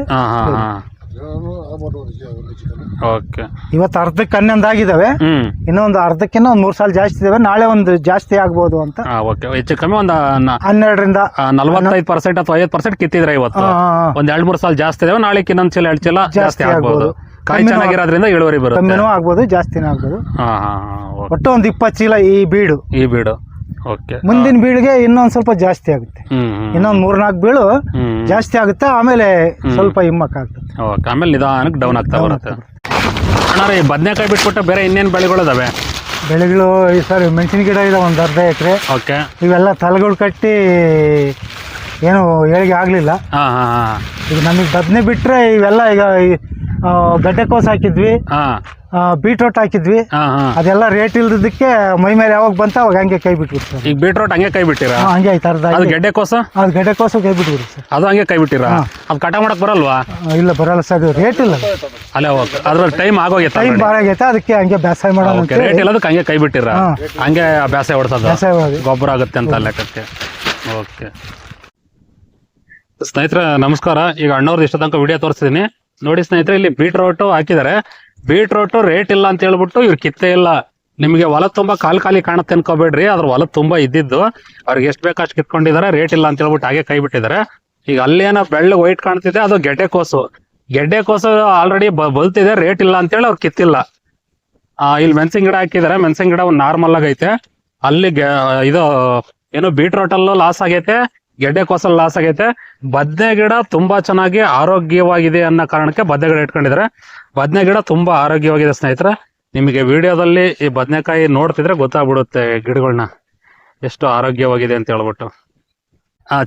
ಓಕೆ. ಇವತ್ತು ಅರ್ಧಕ್ಕೆ ಹನ್ನೊಂದು ಆಗಿದಾವೆ. ಹ್ಮ್. ಇನ್ನೊಂದು ಅರ್ಧಕ್ಕಿಂತ ಒಂದು ಮೂರು ಸಾಲ ಜಾಸ್ತಿ ಇದಾವೆ. ನಾಳೆ ಒಂದು ಜಾಸ್ತಿ ಆಗ್ಬೋದು ಅಂತ. ಓಕೆ. ಹೆಚ್ಚು ಕಮ್ಮಿ ಒಂದು ಹನ್ನೆರಡರಿಂದ ನಲವತ್ತೈದು ಪರ್ಸೆಂಟ್ ಅಥವಾ ಐವತ್ತು ಪರ್ಸೆಂಟ್ ಕಿತ್ತಿದ್ರೆ ಇವತ್ತು. ಒಂದು ಎರಡು ಆ. ಒಂದ್ ಎರಡ್ ಮೂರು ಸಾಲ ಜಾಸ್ತಿ ಇದಾವೆ. ನಾಳೆ ಇನ್ನೊಂದ್ ಚೀಲ ಎರಡು ಚೀಲ ಜಾಸ್ತಿ ಜಾಸ್ತಿ ಆಗ್ಬೋದು. ಆಗ್ಬೋದು. ಕಾಯಿ ಕಮ್ಮಿನೂ ಚೆನ್ನಾಗಿರೋದ್ರಿಂದ ಇಳುವರಿ ಬರುತ್ತೆ. ಕಮ್ಮಿನೂ ಆಗ್ಬೋದು ಜಾಸ್ತಿನೂ ಆಗ್ಬೋದು. ಹಾ ಹಾ ಹಾ ಓಕೆ. ಒಟ್ಟು ಒಂದು ಇಪ್ಪತ್ತು ಚೀಲ ಈ ಬೀಡು. ಈ ಬೀಡು. ಓಕೆ. ಮುಂದಿನ ಬೀಳಿಗೆ ಇನ್ನೊಂದು ಸ್ವಲ್ಪ ಜಾಸ್ತಿ ಆಗುತ್ತೆ. ಇನ್ನೊಂದ್ ಮೂರ್ನಾಲ್ಕು ಬೀಳು ಜಾಸ್ತಿ ಆಗುತ್ತೆ ಆಮೇಲೆ ಸ್ವಲ್ಪ ಹಿಮ್ಮಕ್ ಆಗ್ತದೆ ಓಕೆ ಆಮೇಲೆ ನಿಧಾನಕ್ಕೆ ಡೌನ್ ಆಗ್ತಾ ಬರುತ್ತೆ. ಅಣ್ಣ ರೀ ಬದನೆಕಾಯಿ ಬಿಟ್ಬಿಟ್ಟು ಬೇರೆ ಇನ್ನೇನು ಬೆಳೆಗಳಿದಾವೆ ಬೆಳೆಗಳು ಈ ಸರಿ ಮೆಣಸಿನ ಗಿಡ ಇದೆ ಒಂದು ಅರ್ಧ ಎಕರೆ. ಓಕೆ. ಇವೆಲ್ಲ ತಲೆಗಳು ಕಟ್ಟಿ ಏನು ಏಳಿಗೆ ಆಗಲಿಲ್ಲ. ಹಾ ಹಾ ಹಾ. ಈಗ ನಮಗೆ ಬದನೆ ಬಿಟ್ಟರೆ ಇವೆಲ್ಲ ಈಗ ಗಡ್ಡೆ ಕೋಸು ಹಾಕಿದ್ವಿ. ಹಾ. ಬೀಟ್ರೋಟ್ ಹಾಕಿದ್ವಿ. ಹಾ ಹಾ. ಅದೆಲ್ಲ ರೇಟ್ ಇಲ್ದಿದ್ದಕ್ಕೆ ಮೈ ಮೇಲೆ ಯಾವಾಗ ಬಂತ ಅವಾಗ ಹಂಗೆ ಕೈ ಬಿಟ್ಬಿಡ್ತು ಸರ್. ಈಗ ಬೀಟ್ರೋಟ್ ಹಂಗೆ ಕೈ ಬಿಟ್ಟಿರಾ? ಹಾ, ಹಂಗೆ ಆಯ್ತು. ಅರ್ಧ ಅದು ಗಡ್ಡೆ ಕೋಸ? ಅದು ಗಡ್ಡೆಕೋಸು ಕೈ ಬಿಟ್ಬಿಡಿ ಸರ್. ಅದು ಹಂಗೆ ಕೈ ಬಿಟ್ಟಿರಾ? ಅದು ಕಟ ಮಾಡಕ್ ಬರಲ್ವಾ? ಆ, ಇಲ್ಲ ಬರಲ್ಲ ಸರ್. ರೇಟ್ ಇಲ್ಲ. ಅಲ್ಲೇ ಅದ್ರ ಟೈಮ್ ಆಗೋಗಿತ್ತು ಟೈಮ್ ಭಾಳ ಆಗೈತೆ ಅದಕ್ಕೆ ಹಂಗೆ ಬೇಸಾಯ ಮಾಡೋಣ ಅಂತ ರೇಟ್ ಇಲ್ಲದಕ್ಕೆ ಹಂಗೆ ಕೈ ಬಿಟ್ಟಿರಾ. ಹಂಗೆ ಅಭ್ಯಾಸ ಹೊಡ್ಸೋದು? ಬೇಸಾಯ ಗೊಬ್ಬರ ಆಗುತ್ತೆ ಅಂತ ಲೆಕ್ಕಕ್ಕೆ. ಓಕೆ. ಸ್ನೇಹಿತರೆ ನಮಸ್ಕಾರ. ಈಗ ಅಣ್ಣವ್ರದ್ದು ಇಷ್ಟ ತನಕ ವಿಡಿಯೋ ತೋರಿಸ್ತೀನಿ ನೋಡಿ ಸ್ನೇಹಿತರೆ ಇಲ್ಲಿ ಬೀಟ್ರೋಟು ಹಾಕಿದ್ದಾರೆ. ಬೀಟ್ರೋಟು ರೇಟ್ ಇಲ್ಲ ಅಂತ ಹೇಳ್ಬಿಟ್ಟು ಇವ್ರು ಕಿತ್ತೆ ಇಲ್ಲ. ನಿಮಗೆ ಹೊಲ ತುಂಬಾ ಕಾಲ್ ಖಾಲಿ ಕಾಣುತ್ತೆ ಅನ್ಕೋಬೇಡ್ರಿ. ಅದ್ರ ಹೊಲ ತುಂಬಾ ಇದ್ದಿದ್ದು. ಅವ್ರಿಗೆ ಎಷ್ಟು ಬೇಕು ಅಷ್ಟು ಕಿತ್ಕೊಂಡಿದ್ದಾರೆ ರೇಟ್ ಇಲ್ಲ ಅಂತ ಹೇಳ್ಬಿಟ್ಟು ಹಾಗೆ ಕೈ ಬಿಟ್ಟಿದ್ದಾರೆ ಈಗ ಅಲ್ಲೇನೋ ಬೆಳ್ಳ ವೈಟ್ ಕಾಣ್ತಿದೆ. ಅದು ಗೆಡ್ಡೆ ಕೋಸು. ಗೆಡ್ಡೆ ಕೋಸು ಆಲ್ರೆಡಿ ಬಲ್ತಿದೆ. ರೇಟ್ ಇಲ್ಲ ಅಂತೇಳಿ ಅವ್ರು ಕಿತ್ತಿಲ್ಲ. ಇಲ್ಲಿ ಮೆಣಸಿನ ಗಿಡ ಹಾಕಿದ್ದಾರೆ ಮೆಣಸಿನ ಗಿಡ ಒಂದು ನಾರ್ಮಲ್ ಆಗೈತೆ ಅಲ್ಲಿ ಇದು ಏನೋ ಬೀಟ್ರೋಟ್ ಲಾಸ್ ಆಗೈತೆ. ಗೆಡ್ಡೆ ಕೋಸಲ್ಲಿ ಲಾಸ್ ಆಗೈತೆ. ಬದ್ನೆ ಗಿಡ ತುಂಬಾ ಚೆನ್ನಾಗಿ ಆರೋಗ್ಯವಾಗಿದೆ ಅನ್ನೋ ಕಾರಣಕ್ಕೆ ಬದ್ನೆ ಗಿಡ ಇಟ್ಕೊಂಡಿದ್ದಾರೆ ಬದ್ನೆ ಗಿಡ ತುಂಬಾ ಆರೋಗ್ಯವಾಗಿದೆ ಸ್ನೇಹಿತರೆ. ನಿಮಗೆ ವಿಡಿಯೋದಲ್ಲಿ ಈ ಬದನೆಕಾಯಿ ನೋಡ್ತಿದ್ರೆ ಗೊತ್ತಾಗ್ಬಿಡುತ್ತೆ ಗಿಡಗಳನ್ನ ಎಷ್ಟು ಆರೋಗ್ಯವಾಗಿದೆ ಅಂತ ಹೇಳ್ಬಿಟ್ಟು.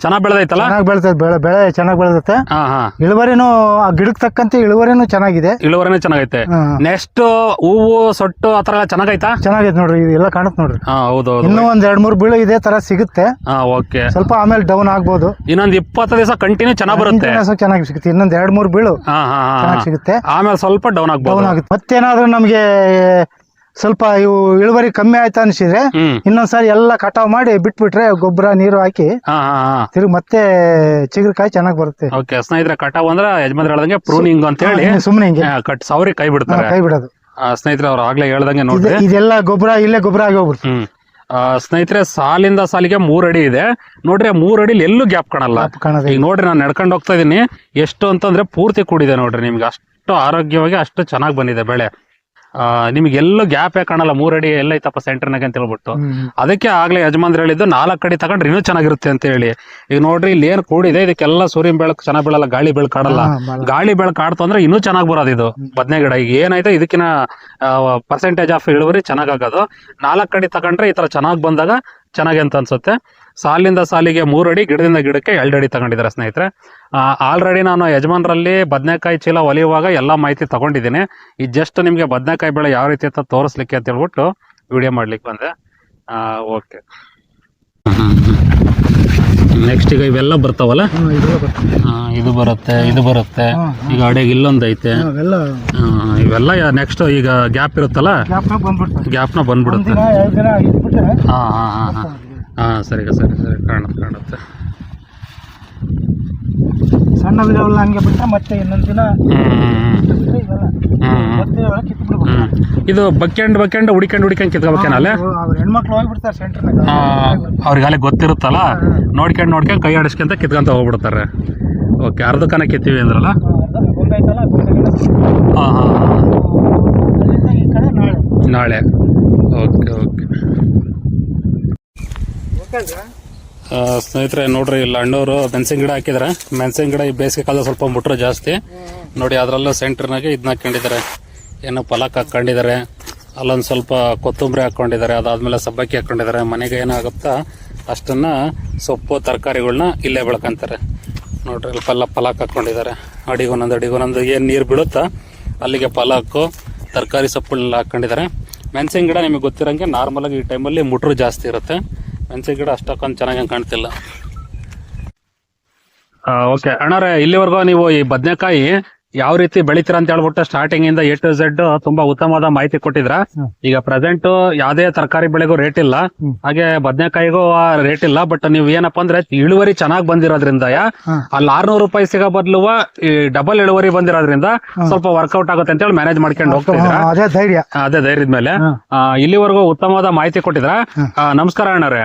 ಚೆನ್ನಾಗಿ ಬೆಳೆದೈತಲ್ಲ? ಚೆನ್ನಾಗಿ ಬೆಳೆತೈತೆ ಬೆಳೆ ಬೆಳೆ ಚೆನ್ನಾಗಿ ಬೆಳೆದೈತೆ. ಹಾ ಹಾ. ಇಳುವರಿನೂ ಆ ಗಿಡಕ್ಕೆ ತಕ್ಕಂತೆ ಇಳುವರಿನೂ ಚೆನ್ನಾಗಿದೆ. ಇಳುವರಿನೇ ಚೆನ್ನಾಗೈತೆ. ನೆಕ್ಸ್ಟ್ ಹೂವು ಸೊಟ್ಟು ಆ ಥರ ಎಲ್ಲ ಚೆನ್ನಾಗೈತಾ? ಚೆನ್ನಾಗೈತೆ ನೋಡ್ರಿ ಇದೆಲ್ಲ ಕಾಣುತ್ತೆ ನೋಡ್ರಿ. ಹಾ ಹೌದು ಹೌದು. ಇನ್ನೂ ಒಂದ್ ಎರಡ್ ಮೂರು ಬೀಳು ಇದೇ ತರ ಸಿಗುತ್ತೆ. ಹಾ ಓಕೆ. ಸ್ವಲ್ಪ ಆಮೇಲೆ ಡೌನ್ ಆಗ್ಬೋದು. ಇನ್ನೊಂದ್ ಇಪ್ಪತ್ತು ದಿವಸ ಕಂಟಿನ್ಯೂ ಚೆನ್ನಾಗಿ ಬರುತ್ತೆ. ಚೆನ್ನಾಗಿ ಸಿಗುತ್ತೆ. ಇನ್ನೊಂದ್ ಎರಡ್ ಮೂರು ಬೀಳು ಹಾ ಹಾ ಹಾ, ಹಾ. ಚೆನ್ನಾಗಿ ಸಿಗುತ್ತೆ. ಆಮೇಲೆ ಸ್ವಲ್ಪ ಡೌನ್ ಆಗ್ಬೋದು. ಡೌನ್ ಆಗುತ್ತೆ. ಮತ್ತೇನಾದ್ರೂ ನಮ್ಗೆ ಸ್ವಲ್ಪ ಇವು ಇಳುವರಿ ಕಮ್ಮಿ ಆಯ್ತು ಅನ್ಸಿದ್ರೆ ಇನ್ನೊಂದ್ಸಾರಿ ಎಲ್ಲ ಕಟಾವ್ ಮಾಡಿ ಬಿಟ್ಬಿಟ್ರೆ ಗೊಬ್ಬರ ನೀರು ಹಾಕಿ ತಿರುಗಿ ಮತ್ತೆ ಚಿಗುರುಕಾಯಿ ಚೆನ್ನಾಗಿ ಬರುತ್ತೆ. ಓಕೆ ಸ್ನೇಹಿತರೆ ಕಟಾವ್ ಅಂದ್ರೆ ಯಜಮಾನ್ರು ಹೇಳ್ದಂಗೆ ಪ್ರೂನಿಂಗ್ ಅಂತ ಹೇಳಿ ಸುಮ್ಮನೆ ಹಿಂಗೆ. ಕಟ್ ಸೌರಿ ಕೈ ಬಿಡ್ತಾರೆ. ಕೈ ಬಿಡೋದು. ಸ್ನೇಹಿತರೆ ಅವ್ರು ಆಗ್ಲೇ ಹೇಳ್ದಂಗೆ ನೋಡಿ ಇದೆಲ್ಲ ಗೊಬ್ಬರ ಇಲ್ಲೇ ಗೊಬ್ಬರ ಆಗಿ ಹೋಗ್ಬಿಡ್ತು. ಸ್ನೇಹಿತರೆ ಸಾಲಿಂದ ಸಾಲಿಗೆ ಮೂರ್ ಅಡಿ ಇದೆ. ನೋಡ್ರಿ ಮೂರ್ ಅಡಿಲಿ ಎಲ್ಲೂ ಗ್ಯಾಪ್ ಕಾಣಲ್ಲ. ಈಗ ನೋಡ್ರಿ ನಾನು ನಡ್ಕೊಂಡು ಹೋಗ್ತಾ ಇದೀನಿ. ಎಷ್ಟು ಅಂತಂದ್ರೆ ಪೂರ್ತಿ ಕೂಡಿದೆ ನೋಡ್ರಿ ನಿಮ್ಗೆ. ಅಷ್ಟು ಆರೋಗ್ಯವಾಗಿ ಅಷ್ಟು ಚೆನ್ನಾಗಿ ಬಂದಿದೆ ಬೆಳೆ. ಆ, ಗ್ಯಾಪ್ ಯಾಕೆ ಗ್ಯಾಪೇ ಕಾಣಲ್ಲ ಮೂರಡಿ ಅಡಿ ಎಲ್ಲ ಐತಪ್ಪ ಸೆಂಟರ್ನಾಗ ಅಂತ ಹೇಳ್ಬಿಟ್ಟು. ಅದಕ್ಕೆ ಆಗ್ಲೇ ಯಜಮಾನ್ರು ಹೇಳಿದ್ದು ನಾಲ್ಕು ಅಡಿ ತಗೊಂಡ್ರೆ ಇನ್ನೂ ಚೆನ್ನಾಗಿರುತ್ತೆ ಅಂತ ಹೇಳಿ. ಈಗ ನೋಡ್ರಿ ಇಲ್ಲಿ ಏನ್ ಕೂಡಿದೆ ಇದಕ್ಕೆಲ್ಲ ಸೂರ್ಯನ ಬೆಳಕು ಚೆನ್ನಾಗಿ ಬೀಳಲ್ಲ ಗಾಳಿ ಬೆಳಕು ಕಾಡಲ್ಲ ಗಾಳಿ ಬೆಳಕು ಕಾಡ್ತು ಅಂದ್ರೆ ಇನ್ನೂ ಚೆನ್ನಾಗಿ ಬರೋದು ಇದು. ಬದನೆ ಗಿಡ ಈಗ ಏನಾಯ್ತು? ಇದಕ್ಕಿನ ಪರ್ಸೆಂಟೇಜ್ ಆಫ್ ಇಳುವರಿ ಚೆನ್ನಾಗಾಗೋದು ನಾಲ್ಕು ಅಡಿ ತಗೊಂಡ್ರೆ ಈ ತರ ಚೆನ್ನಾಗಿ ಬಂದಾಗ ಚೆನ್ನಾಗಿ ಅಂತ ಅನ್ಸುತ್ತೆ. ಸಾಲಿಂದ ಸಾಲಿಗೆ ಮೂರು ಅಡಿ ಗಿಡದಿಂದ ಗಿಡಕ್ಕೆ ಎರಡು ಅಡಿ ತಗೊಂಡಿದ್ದಾರೆ ಸ್ನೇಹಿತರೆ. ಆಲ್ರೆಡಿ ನಾನು ಯಜಮಾನರಲ್ಲಿ ಬದನೆಕಾಯಿ ಚೀಲ ಒಲಿಯುವಾಗ ಎಲ್ಲ ಮಾಹಿತಿ ತಗೊಂಡಿದ್ದೀನಿ. ಈ ಜಸ್ಟ್ ನಿಮಗೆ ಬದನೆಕಾಯಿ ಬೆಳೆ ಯಾವ ರೀತಿ ಅಂತ ತೋರಿಸ್ಲಿಕ್ಕೆ ಅಂತ ಹೇಳ್ಬಿಟ್ಟು ವಿಡಿಯೋ ಮಾಡ್ಲಿಕ್ಕೆ ಬಂದೆ. ಓಕೆ ನೆಕ್ಸ್ಟ್ ಈಗ ಇವೆಲ್ಲ ಬರ್ತಾವಲ್ಲ? ಇದು ಬರುತ್ತೆ ಇದು ಬರುತ್ತೆ. ಈಗ ಅಡಿಗೆ ಇಲ್ಲೊಂದು ಐತೆ ಇವೆಲ್ಲ ನೆಕ್ಸ್ಟ್ ಈಗ ಗ್ಯಾಪ್ ಇರುತ್ತಲ್ಲ? ಗ್ಯಾಪ್ನ ಬಂದ್ಬಿಡುತ್ತೆ. ಹಾ ಹಾ ಹಾ ಹಾ ಸರಿ ಸರಿ ಸರಿ ಕಾಣುತ್ತೆ ಕಾಣುತ್ತೆ. ಸಣ್ಣವಿದಾವಲ್ಲ ಹಂಗೆ ಬಿಟ್ಟ ಮತ್ತೆ ಇನ್ನೊಂದು ದಿನ ಇದು ಬಕ್ಕೆಂಡ್ ಬಕ್ಕೆಂಡ್ ಹುಡಿಕೆಂಡ್ ಹುಡಿಕೆಂಡ್ ಕಿತ್ಕೋಬೇಕೇನ ಅಲ್ಲೇ? ಹೆಣ್ಮಕ್ಳು ಹೋಗ್ಬಿಡ್ತಾರೆ ಸೆಂಟರ್ನಾಗ ಅವ್ರಿಗೆ ಅಲ್ಲಿ ಗೊತ್ತಿರುತ್ತಲ್ಲ? ನೋಡ್ಕೊಂಡು ನೋಡ್ಕೊಂಡು ಕೈ ಆಡಿಸ್ಕೊಂತ ಕಿತ್ಕೊಂತ ಹೋಗ್ಬಿಡ್ತಾರೆ. ಓಕೆ ಅರ್ಧಕ್ಕನ ಕಿತ್ತೀವಿ ಅಂದ್ರಲ್ಲ? ಹಾಂ ಹಾಂ ನಾಳೆ. ನಾಳೆ. ಓಕೆ ಓಕೆ ಸ್ನೇಹಿತರೆ, ನೋಡ್ರಿ, ಇಲ್ಲಿ ಅಣ್ಣವರು ಮೆಣಸಿನ ಗಿಡ ಹಾಕಿದ್ರೆ. ಮೆಣಸಿನ ಗಿಡ ಈ ಬೇಸಿಗೆ ಕಾಲದಲ್ಲಿ ಸ್ವಲ್ಪ ಮುಟ್ರು ಜಾಸ್ತಿ. ನೋಡಿ, ಅದರಲ್ಲೂ ಸೆಂಟರ್ನಾಗೆ ಇದನ್ನ ಹಾಕೊಂಡಿದ್ದಾರೆ ಏನೋ ಪಲಕ್ ಹಾಕೊಂಡಿದ್ದಾರೆ ಅಲ್ಲೊಂದು ಸ್ವಲ್ಪ ಕೊತ್ತಂಬರಿ ಹಾಕೊಂಡಿದ್ದಾರೆ ಅದಾದ್ಮೇಲೆ ಸಬ್ಬಕ್ಕಿ ಹಾಕೊಂಡಿದ್ದಾರೆ ಮನೆಗೆ ಏನಾಗುತ್ತಾ, ಅಷ್ಟನ್ನ ಸೊಪ್ಪು ತರಕಾರಿಗಳನ್ನ ಇಲ್ಲೇ ಬೆಳ್ಕೊಂತಾರೆ. ನೋಡ್ರಿ ಇಲ್ಲಿ ಪಲ್ಲ ಪಲಾಕ್ ಹಾಕೊಂಡಿದ್ದಾರೆ ಅಡಿಗೊಂದೊಂದು ಅಡಿಗೊಂದೊಂದು, ಏನು ನೀರು ಬೀಳುತ್ತಾ? ಅಲ್ಲಿಗೆ ಪಲಾಕು ತರಕಾರಿ ಸೊಪ್ಪುಗಳನ್ನ ಹಾಕೊಂಡಿದ್ದಾರೆ ಮೆಣಸಿನ ಗಿಡ ನಿಮಗೆ ಗೊತ್ತಿರೋಂಗೆ ನಾರ್ಮಲಾಗಿ ಈ ಟೈಮಲ್ಲಿ ಮುಟ್ರು ಜಾಸ್ತಿ ಇರುತ್ತೆ. ಮೆಣಸಿನ ಗಿಡ ಅಷ್ಟಕ್ಕೊಂದು ಚೆನ್ನಾಗಿ ಕಾಣ್ತಿಲ್ಲ. ಓಕೆ ಅಣ್ಣಾರೆ ಇಲ್ಲಿವರೆಗೂ ನೀವು ಈ ಬದನೆಕಾಯಿ ಯಾವ ರೀತಿ ಬೆಳಿತೀರಾ ಅಂತ ಹೇಳ್ಬಿಟ್ಟು ಸ್ಟಾರ್ಟಿಂಗ್ ಇಂದ ಎ ಟು ಝೆಡ್ ತುಂಬಾ ಉತ್ತಮವಾದ ಮಾಹಿತಿ ಕೊಟ್ಟಿದ್ರ. ಈಗ ಪ್ರೆಸೆಂಟ್ ಯಾವ್ದೇ ತರಕಾರಿ ಬೆಳೆಗೂ ರೇಟ್ ಇಲ್ಲ. ಹಾಗೆ ಬದನೆಕಾಯಿಗೂ ರೇಟ್ ಇಲ್ಲ ಬಟ್ ನೀವು ಏನಪ್ಪಾ ಅಂದ್ರೆ ಇಳುವರಿ ಚೆನ್ನಾಗಿ ಬಂದಿರೋದ್ರಿಂದ. ಅಲ್ಲಿ ಆರ್ನೂರು ರೂಪಾಯಿ ಸಿಗೋ ಬದಲು ಈ ಡಬಲ್ ಇಳುವರಿ ಬಂದಿರೋದ್ರಿಂದ ಸ್ವಲ್ಪ ವರ್ಕೌಟ್ ಆಗುತ್ತೆ ಅಂತ ಹೇಳಿ ಮ್ಯಾನೇಜ್ ಮಾಡ್ಕೊಂಡು ಹೋಗ್ತಾ ಇದ್ದೀರಾ ಅದೇ ಧೈರ್ಯ. ಅದೇ ಧೈರ್ಯದ ಮೇಲೆ. ಇಲ್ಲಿವರೆಗೂ ಉತ್ತಮವಾದ ಮಾಹಿತಿ ಕೊಟ್ಟಿದ್ರ. ನಮಸ್ಕಾರ ಅಣ್ಣರೇ.